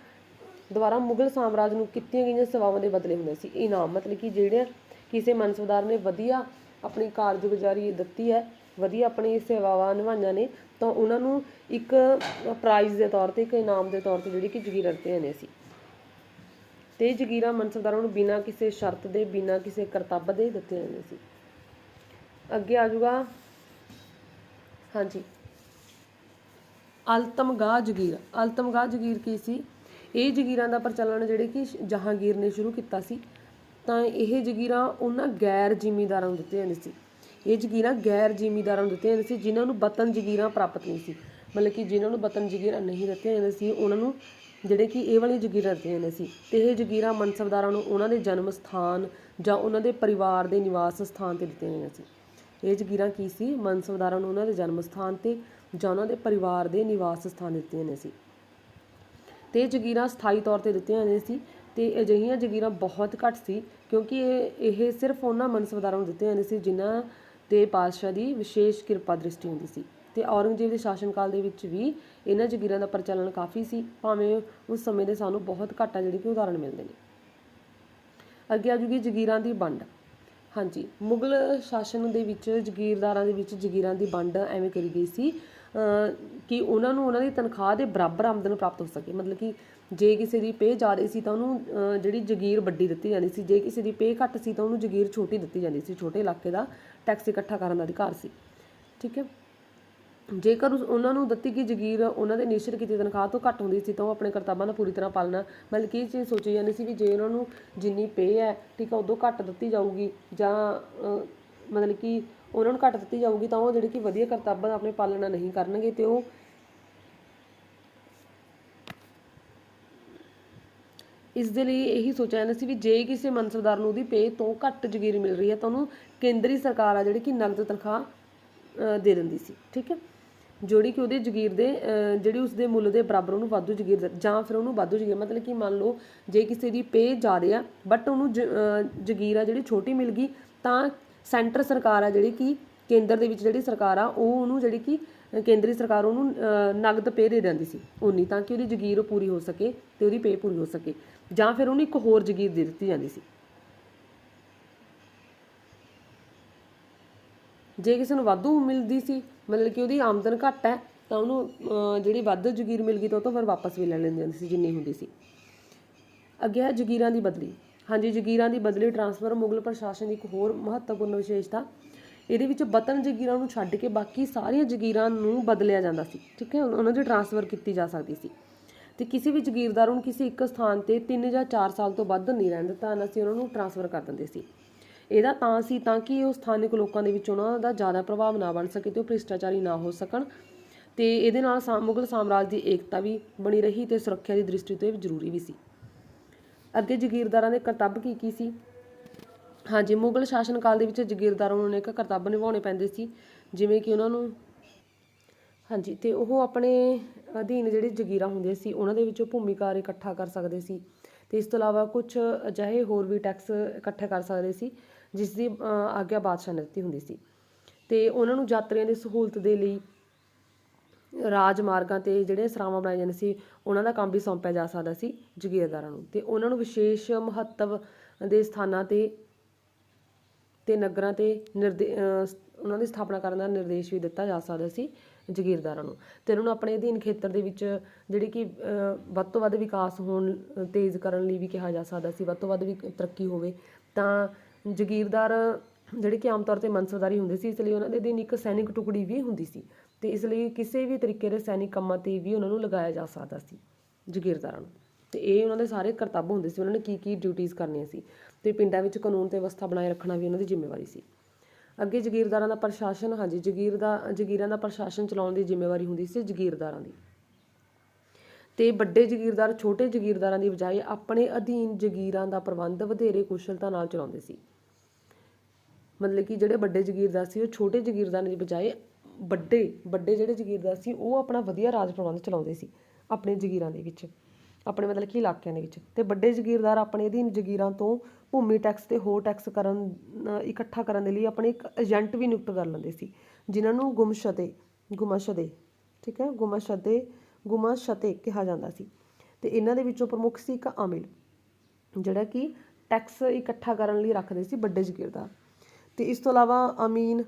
ਦੁਆਰਾ ਮੁਗਲ ਸਾਮਰਾਜ ਨੂੰ ਕੀਤੀਆਂ ਗਈਆਂ ਸੇਵਾਵਾਂ ਦੇ ਬਦਲੇ ਹੁੰਦੇ ਸੀ। ਇਨਾਮ ਮਤਲਬ ਕਿ ਜਿਹੜੇ ਕਿਸੇ ਮਨਸਬਦਾਰ ਨੇ ਵਧੀਆ ਆਪਣੀ ਕਾਰਜਗੁਜ਼ਾਰੀ ਦਿੱਤੀ ਹੈ, ਵਧੀਆ ਆਪਣੀ ਸੇਵਾਵਾਂ ਨਿਭਾਈਆਂ ਨੇ, ਤਾਂ ਉਹਨਾਂ ਨੂੰ ਇੱਕ ਪ੍ਰਾਈਜ਼ ਦੇ ਤੌਰ ਤੇ, ਇੱਕ ਇਨਾਮ ਦੇ ਤੌਰ ਤੇ ਜਿਹੜੀ ਕਿ ਜ਼ਗੀਰਾਂ ਦਿੱਤੀਆਂ ਜਾਂਦੀਆਂ ਸੀ। ਤੇ ਜ਼ਗੀਰਾਂ ਮਨਸਬਦਾਰਾਂ ਨੂੰ ਬਿਨਾਂ ਕਿਸੇ ਸ਼ਰਤ ਦੇ, ਬਿਨਾਂ ਕਿਸੇ ਕਰਤੱਵ ਦੇ ਦਿੱਤੀਆਂ ਜਾਂਦੀਆਂ ਸੀ। ਅੱਗੇ ਆ ਜਾਊਗਾ। ਹਾਂਜੀ। ਅਲਤਮਗਾਹ ਜਗੀਰ। ਅਲਤਮਗਾਹ ਜਗੀਰ ਕੀ ਸੀ? ਇਹ ਜਗੀਰਾਂ ਦਾ ਪ੍ਰਚਲਨ ਜਿਹੜੇ ਕਿ ਸ਼- ਜਹਾਂਗੀਰ ਨੇ ਸ਼ੁਰੂ ਕੀਤਾ ਸੀ, ਤਾਂ ਇਹ ਜਗੀਰਾਂ ਉਹਨਾਂ ਗੈਰ ਜ਼ਿਮੀਦਾਰਾਂ ਨੂੰ ਦਿੱਤੀਆਂ ਜਾਂਦੀਆਂ ਸੀ। ਇਹ ਜਗੀਰਾਂ ਗੈਰ ਜ਼ਿਮੀਦਾਰਾਂ ਨੂੰ ਦਿੱਤੀਆਂ ਜਾਂਦੀਆਂ ਸੀ, ਜਿਨ੍ਹਾਂ ਨੂੰ ਵਤਨ ਜਗੀਰਾਂ ਪ੍ਰਾਪਤ ਨਹੀਂ ਸੀ। ਮਤਲਬ ਕਿ ਜਿਨ੍ਹਾਂ ਨੂੰ ਵਤਨ ਜਗੀਰਾਂ ਨਹੀਂ ਦਿੱਤੀਆਂ ਜਾਂਦੀਆਂ ਸੀ, ਉਹਨਾਂ ਨੂੰ ਜਿਹੜੇ ਕਿ ਇਹ ਵਾਲੀਆਂ ਜਗੀਰਾਂ ਦਿੱਤੀਆਂ ਜਾਂਦੀਆਂ ਸੀ। ਤੇ ਇਹ ਜਗੀਰਾਂ ਮਨਸਬਦਾਰਾਂ ਨੂੰ ਉਹਨਾਂ ਦੇ ਜਨਮ ਸਥਾਨ ਜਾਂ ਉਹਨਾਂ ਦੇ ਪਰਿਵਾਰ ਦੇ ਨਿਵਾਸ ਸਥਾਨ ਤੇ ਦਿੱਤੀਆਂ ਜਾਂਦੀਆਂ ਸੀ। ਇਹ ਜਗੀਰਾਂ ਕੀ ਸੀ? ਮਨਸਬਦਾਰਾਂ ਨੂੰ ਉਹਨਾਂ ਦੇ ਜਨਮ ਸਥਾਨ ਤੇ ਜਾਂ ਉਹਨਾਂ ਦੇ ਪਰਿਵਾਰ ਦੇ ਨਿਵਾਸ ਸਥਾਨ ਦਿੱਤੀਆਂ ਨੇ ਸੀ। ਤੇ ਜਗੀਰਾਂ ਸਥਾਈ ਤੌਰ ਤੇ ਦਿੱਤੀਆਂ ਜਾਂਦੀਆਂ ਸੀ ਤੇ ਅਜਿਹੀਆਂ ਜਗੀਰਾਂ ਬਹੁਤ ਘੱਟ ਸੀ ਕਿਉਂਕਿ ਇਹ ਇਹ ਸਿਰਫ ਉਹਨਾਂ ਮਨਸਬਦਾਰਾਂ ਨੂੰ ਦਿੱਤੀਆਂ ਜਾਂਦੀਆਂ ਸੀ ਜਿਨ੍ਹਾਂ ਤੇ ਪਾਤਸ਼ਾਹ ਦੀ ਵਿਸ਼ੇਸ਼ ਕਿਰਪਾ ਦ੍ਰਿਸ਼ਟੀ ਹੁੰਦੀ ਸੀ। ਤੇ ਔਰੰਗਜ਼ੇਬ ਦੇ ਸ਼ਾਸਨ ਕਾਲ ਦੇ ਵਿੱਚ ਵੀ ਇਹਨਾਂ ਜਗੀਰਾਂ ਦਾ ਪ੍ਰਚਲਨ ਕਾਫੀ ਸੀ, ਭਾਵੇਂ ਉਸ ਸਮੇਂ ਦੇ ਸਾਨੂੰ ਬਹੁਤ ਘੱਟ ਆ ਜਿਹੜੇ ਕਿ ਉਦਾਹਰਣ ਮਿਲਦੇ ਨੇ। ਅੱਗੇ ਆ ਜੂਗੀ ਜਗੀਰਾਂ ਦੀ ਵੰਡ। ਹਾਂਜੀ, ਮੁਗਲ ਸ਼ਾਸਨ ਦੇ ਵਿੱਚ ਜ਼ਗੀਰਦਾਰਾਂ ਦੇ ਵਿੱਚ ਜ਼ਗੀਰਾਂ ਦੀ ਵੰਡ ਐਵੇਂ ਕਰੀ ਗਈ ਸੀ। ਕਿ ਉਹਨਾਂ ਨੂੰ ਉਹਨਾਂ ਦੀ ਤਨਖਾਹ ਦੇ ਬਰਾਬਰ ਆਮਦਨ ਪ੍ਰਾਪਤ ਹੋ ਸਕੇ। ਮਤਲਬ ਕਿ ਜੇ ਕਿਸੇ ਦੀ ਪੇ ਜ਼ਿਆਦਾ ਸੀ ਤਾਂ ਉਹਨੂੰ ਜਿਹੜੀ ਜ਼ਗੀਰ ਵੱਡੀ ਦਿੱਤੀ ਜਾਂਦੀ ਸੀ, ਜੇ ਕਿਸੇ ਦੀ ਪੇ ਘੱਟ ਸੀ ਤਾਂ ਉਹਨੂੰ ਜ਼ਗੀਰ ਛੋਟੀ ਦਿੱਤੀ ਜਾਂਦੀ ਸੀ, ਛੋਟੇ ਇਲਾਕੇ ਦਾ ਟੈਕਸ ਇਕੱਠਾ ਕਰਨ ਦਾ ਅਧਿਕਾਰ ਸੀ। ਠੀਕ ਹੈ? ਜੇਕਰ ਉਸ- ਉਹਨਾਂ ਨੂੰ ਦਿੱਤੀ ਗਈ ਜ਼ਗੀਰ ਉਹਨਾਂ ਦੇ ਨਿਸ਼ਚਿਤ ਕੀਤੀ ਤਨਖਾਹ ਤੋਂ ਘੱਟ ਹੁੰਦੀ ਸੀ ਤਾਂ ਉਹ ਆਪਣੇ ਕਰਤੱਵਾਂ ਦਾ ਪੂਰੀ ਤਰ੍ਹਾਂ ਪਾਲਣਾ ਮਤਲਬ ਕਿ ਇਹ ਚੀਜ਼ ਸੋਚੀ ਜਾਂਦੀ ਸੀ ਵੀ ਜੇ ਉਹਨਾਂ ਨੂੰ ਜਿੰਨੀ ਪੇ ਹੈ, ਠੀਕ ਹੈ, ਉਦੋਂ ਘੱਟ ਦਿੱਤੀ ਜਾਊਗੀ ਜਾਂ ਮਤਲਬ ਕਿ ਉਹਨਾਂ ਨੂੰ ਘੱਟ ਦਿੱਤੀ ਜਾਊਗੀ ਤਾਂ ਉਹ ਜਿਹੜੇ ਕਿ ਵਧੀਆ ਕਰਤੱਵ ਆਪਣੇ ਪਾਲਣਾ ਨਹੀਂ ਕਰਨਗੇ ਤੇ ਉਹ ਇਸ ਦੇ ਲਈ ਇਹੀ ਸੋਚਿਆ ਜਾਂਦਾ ਸੀ ਵੀ ਜੇ ਕਿਸੇ ਮਨਸਬਦਾਰ ਨੂੰ ਉਹਦੀ ਪੇ ਤੋਂ ਘੱਟ ਜ਼ਗੀਰ ਮਿਲ ਰਹੀ ਹੈ ਤਾਂ ਉਹਨੂੰ ਕੇਂਦਰੀ ਸਰਕਾਰ ਆ ਜਿਹੜੀ ਕਿ ਨਗਦ ਤਨਖਾਹ ਦੇ ਦਿੰਦੀ ਸੀ ਠੀਕ ਹੈ? ਜਿਹੜੀ ਕਿ ਉਹਦੇ ਜ਼ਗੀਰ ਦੇ ਅ, ਜਿਹੜੀ ਉਸਦੇ ਮੁੱਲ ਦੇ ਬਰਾਬਰ ਉਹਨੂੰ ਵਾਧੂ ਜ਼ਗੀਰ ਜਾਂ ਫਿਰ ਉਹਨੂੰ ਵਾਧੂ ਜ਼ਗੀਰ ਮਤਲਬ ਕਿ ਮੰਨ ਲਓ ਜੇ ਕਿਸੇ ਦੀ ਪੇ ਜ਼ਿਆਦਾ ਆ ਬਟ ਉਹਨੂੰ ਜ਼ਗੀਰ ਆ ਜਿਹੜੀ ਛੋਟੀ ਮਿਲ ਗਈ ਤਾਂ ਸੈਂਟਰ ਸਰਕਾਰ ਆ ਜਿਹੜੀ ਕਿ ਕੇਂਦਰ ਦੇ ਵਿੱਚ ਜਿਹੜੀ ਸਰਕਾਰ ਆ, ਉਹ ਉਹਨੂੰ ਜਿਹੜੀ ਕਿ ਕੇਂਦਰੀ ਸਰਕਾਰ ਉਹਨੂੰ ਨਗਦ ਪੇ ਦੇ ਦਿੰਦੀ ਸੀ। ਉਨੀ ਤਾਂ ਕਿ ਉਹਦੀ ਜ਼ਗੀਰ ਪੂਰੀ ਹੋ ਸਕੇ ਤੇ ਉਹਦੀ ਪੇ ਪੂਰੀ ਹੋ ਸਕੇ। ਜਾਂ ਫਿਰ ਉਹਨੂੰ ਇੱਕ ਹੋਰ ਜ਼ਗੀਰ ਦੇ ਦਿੱਤੀ ਜਾਂਦੀ ਸੀ। ਜੇ ਕਿਸੇ ਨੂੰ ਵਾਧੂ ਮਿਲਦੀ ਸੀ, ਮਤਲਬ ਕਿ ਉਹਦੀ ਆਮਦਨ ਘੱਟ ਹੈ, ਤਾਂ ਉਹਨੂੰ ਜਿਹੜੀ ਵੱਧ ਜ਼ਗੀਰ ਮਿਲ ਗਈ ਤਾਂ ਉਹ ਤੋਂ ਫਿਰ ਵਾਪਸ ਵੀ ਲੈ ਲੈਂਦੇ ਹੁੰਦੇ ਸੀ, ਜਿੰਨੀ ਹੁੰਦੀ ਸੀ। ਅੱਗੇ ਹੈ ਜ਼ਗੀਰਾਂ ਦੀ ਬਦਲੀ। ਹਾਂਜੀ, ਜ਼ਗੀਰਾਂ ਦੀ ਬਦਲੀ ਟਰਾਂਸਫਰ ਮੁਗਲ ਪ੍ਰਸ਼ਾਸਨ ਦੀ ਇੱਕ ਹੋਰ ਮਹੱਤਵਪੂਰਨ ਵਿਸ਼ੇਸ਼ਤਾ। ਇਹਦੇ ਵਿੱਚ ਵਤਨ ਜ਼ਗੀਰਾਂ ਨੂੰ ਛੱਡ ਕੇ ਬਾਕੀ ਸਾਰੀਆਂ ਜ਼ਗੀਰਾਂ ਨੂੰ ਬਦਲਿਆ ਜਾਂਦਾ ਸੀ। ਠੀਕ ਹੈ, ਉਹਨਾਂ ਦੀ ਟਰਾਂਸਫਰ ਕੀਤੀ ਜਾ ਸਕਦੀ ਸੀ। ਤੇ ਕਿਸੇ ਵੀ ਜ਼ਗੀਰਦਾਰ ਨੂੰ ਕਿਸੇ ਇੱਕ ਸਥਾਨ ਤੇ 3 ਜਾਂ 4 ਸਾਲ ਤੋਂ ਵੱਧ ਨਹੀਂ ਰਹਿਣ ਦਿੱਤਾ, ਨਾ ਅਸੀਂ ਉਹਨਾਂ ਨੂੰ ਟਰਾਂਸਫਰ ਕਰ ਦਿੰਦੇ ਸੀ। ਇਹਦਾ ਤਾਂ ਸੀ ਤਾਂ ਕਿ ਉਹ ਸਥਾਨਕ ਲੋਕਾਂ ਦੇ ਵਿੱਚ ਉਹਨਾਂ ਦਾ ਜ਼ਿਆਦਾ ਪ੍ਰਭਾਵ ਨਾ ਬਣ ਸਕੇ ਤੇ ਉਹ ਭ੍ਰਿਸ਼ਟਾਚਾਰੀ ਨਾ ਹੋ ਸਕਣ। ਤੇ ਇਹਦੇ ਨਾਲ ਸਾ- ਮੁਗਲ ਸਾਮਰਾਜ ਦੀ ਏਕਤਾ ਵੀ ਬਣੀ ਰਹੀ ਤੇ ਸੁਰੱਖਿਆ ਦੀ ਦ੍ਰਿਸ਼ਟੀ ਤੋਂ ਇਹ ਜ਼ਰੂਰੀ ਵੀ ਸੀ। ਅੱਗੇ ਜ਼ਗੀਰਦਾਰਾਂ ਦੇ ਕਰਤੱਵ ਕੀ ਕੀ ਸੀ? ਹਾਂਜੀ, ਮੁਗਲ ਸ਼ਾਸਨ ਕਾਲ ਦੇ ਵਿੱਚ ਜ਼ਗੀਰਦਾਰਾਂ ਨੂੰ ਅਨੇਕ ਕਰਤੱਵ ਨਿਭਾਉਣੇ ਪੈਂਦੇ ਸੀ, ਜਿਵੇਂ ਕਿ ਉਹਨਾਂ ਨੂੰ ਹਾਂਜੀ, ਤੇ ਉਹ ਆਪਣੇ ਅਧੀਨ ਜਿਹੜੇ ਜ਼ਗੀਰਾਂ ਹੁੰਦੇ ਸੀ, ਉਹਨਾਂ ਦੇ ਵਿੱਚੋਂ ਭੂਮੀਕਾਰ ਇਕੱਠਾ ਕਰ ਸਕਦੇ ਸੀ। ਤੇ ਇਸ ਤੋਂ ਇਲਾਵਾ ਕੁਝ ਅਜਿਹੇ ਹੋਰ ਵੀ ਟੈਕਸ ਇਕੱਠੇ ਕਰ ਸਕਦੇ ਸੀ, ਜਿਸ ਦੀ ਆਗਿਆ ਬਾਦਸ਼ਾਹ ਨੇ ਦਿੱਤੀ ਹੁੰਦੀ ਸੀ। ਤੇ ਉਹਨਾਂ ਨੂੰ ਯਾਤਰੀਆਂ ਦੀ ਸਹੂਲਤ ਦੇ ਲਈ ਰਾਜ ਮਾਰਗਾਂ ਤੇ ਜਿਹੜੇ ਸਰਾਵਾਂ ਬਣਾਏ ਜਾਂਦੇ ਸੀ, ਉਹਨਾਂ ਦਾ ਕੰਮ ਵੀ ਸੌਂਪਿਆ ਜਾ ਸਕਦਾ ਸੀ ਜ਼ਗੀਰਦਾਰਾਂ ਨੂੰ। ਤੇ ਉਹਨਾਂ ਨੂੰ ਵਿਸ਼ੇਸ਼ ਮਹੱਤਵ ਦੇ ਸਥਾਨਾਂ ਤੇ ਤੇ ਨਗਰਾਂ ਤੇ ਨਿਰਦੇ ਉਹਨਾਂ ਦੀ ਸਥਾਪਨਾ ਕਰਨ ਦਾ ਨਿਰਦੇਸ਼ ਵੀ ਦਿੱਤਾ ਜਾ ਸਕਦਾ ਸੀ ਜ਼ਗੀਰਦਾਰਾਂ ਨੂੰ। ਤੇ ਉਹਨਾਂ ਨੂੰ ਆਪਣੇ ਅਧੀਨ ਖੇਤਰ ਦੇ ਵਿੱਚ ਜਿਹੜੀ ਕਿ ਵੱਧ ਤੋਂ ਵੱਧ ਵਿਕਾਸ ਹੋਣ, ਤੇਜ਼ ਕਰਨ ਲਈ ਵੀ ਕਿਹਾ ਜਾ ਸਕਦਾ ਸੀ, ਵੱਧ ਤੋਂ ਵੱਧ ਵੀ ਤਰੱਕੀ ਹੋਵੇ, ਤਾਂ ਜ਼ਗੀਰਦਾਰ ਜਿਹੜੇ ਕਿ ਆਮ ਤੌਰ ਤੇ ਮਨਸਬਦਾਰੀ ਹੁੰਦੇ ਸੀ, ਇਸ ਲਈ ਉਹਨਾਂ ਦੇ ਅਧੀਨ ਇੱਕ ਸੈਨਿਕ ਟੁਕੜੀ ਵੀ ਹੁੰਦੀ ਸੀ। ਤੇ ਇਸ ਲਈ ਕਿਸੇ ਵੀ ਤਰੀਕੇ ਦੇ ਸੈਨਿਕ ਕੰਮਾਂ ਤੇ ਵੀ ਉਹਨਾਂ ਨੂੰ ਲਗਾਇਆ ਜਾ ਸਕਦਾ ਸੀ, ਜ਼ਗੀਰਦਾਰਾਂ ਨੂੰ। ਤੇ ਇਹ ਉਹਨਾਂ ਦੇ ਸਾਰੇ ਕਰਤੱਵ ਹੁੰਦੇ ਸੀ, ਉਹਨਾਂ ਨੇ ਕੀ ਕੀ ਡਿਊਟੀਆਂ ਕਰਨੀਆਂ ਸੀ ਤੇ ਪਿੰਡਾਂ ਵਿੱਚ ਕਾਨੂੰਨ ਤੇ ਵਿਵਸਥਾ ਬਣਾਏ ਰੱਖਣਾ ਵੀ ਉਹਨਾਂ ਦੀ ਜ਼ਿੰਮੇਵਾਰੀ ਸੀ। ਅੱਗੇ ਜ਼ਗੀਰਦਾਰਾਂ ਦਾ ਪ੍ਰਸ਼ਾਸਨ, ਹਾਂਜੀ ਜ਼ਗੀਰ ਦਾ ਜ਼ਗੀਰਾਂ ਦਾ ਪ੍ਰਸ਼ਾਸਨ ਚਲਾਉਣ ਦੀ ਜ਼ਿੰਮੇਵਾਰੀ ਹੁੰਦੀ ਸੀ ਜ਼ਗੀਰਦਾਰਾਂ ਦੀ। ਤੇ ਵੱਡੇ ਜ਼ਗੀਰਦਾਰ, ਛੋਟੇ ਜ਼ਗੀਰਦਾਰਾਂ ਦੀ ਬਜਾਏ ਆਪਣੇ ਅਧੀਨ ਜ਼ਗੀਰਾਂ ਦਾ ਪ੍ਰਬੰਧ ਵਧੇਰੇ ਕੁਸ਼ਲਤਾ ਨਾਲ ਚਲਾਉਂਦੇ ਸੀ। ਮਤਲਬ ਕਿ ਜਿਹੜੇ ਵੱਡੇ ਜ਼ਗੀਰਦਾਰ ਸੀ, ਉਹ ਛੋਟੇ ਜ਼ਗੀਰਦਾਰਾਂ ਦੀ ਬਜਾਏ ਵੱਡੇ ਵੱਡੇ ਜਿਹੜੇ ਜ਼ਗੀਰਦਾਰ ਸੀ, ਉਹ ਆਪਣਾ ਵਧੀਆ ਰਾਜ ਪ੍ਰਬੰਧ ਚਲਾਉਂਦੇ ਸੀ ਆਪਣੇ ਜ਼ਗੀਰਾਂ ਦੇ ਵਿੱਚ, ਆਪਣੇ ਮਤਲਬ ਕਿ ਇਲਾਕਿਆਂ ਦੇ ਵਿੱਚ। ਅਤੇ ਵੱਡੇ ਜ਼ਗੀਰਦਾਰ ਆਪਣੇ ਅਧੀਨ ਜ਼ਗੀਰਾਂ ਤੋਂ ਭੂਮੀ ਟੈਕਸ ਅਤੇ ਹੋਰ ਟੈਕਸ ਕਰਨ ਇਕੱਠਾ ਕਰਨ ਦੇ ਲਈ ਆਪਣੇ ਇੱਕ ਏਜੰਟ ਵੀ ਨਿਯੁਕਤ ਕਰ ਲੈਂਦੇ ਸੀ, ਜਿਨ੍ਹਾਂ ਨੂੰ ਗੁਮਸ਼ਦੇ ਗੁਮਸ਼ਦੇ, ਠੀਕ ਹੈ, ਗੁਮਸ਼ਦੇ, ਗੁਮਸ਼ਤੇ ਕਿਹਾ ਜਾਂਦਾ ਸੀ। ਅਤੇ ਇਹਨਾਂ ਦੇ ਵਿੱਚੋਂ ਪ੍ਰਮੁੱਖ ਸੀ ਇੱਕ ਅਮਿਲ ਜਿਹੜਾ ਕਿ ਟੈਕਸ ਇਕੱਠਾ ਕਰਨ ਲਈ ਰੱਖਦੇ ਸੀ ਵੱਡੇ ਜ਼ਗੀਰਦਾਰ। ਤੇ ਇਸ ਤੋਂ ਇਲਾਵਾ ਅਮੀਨ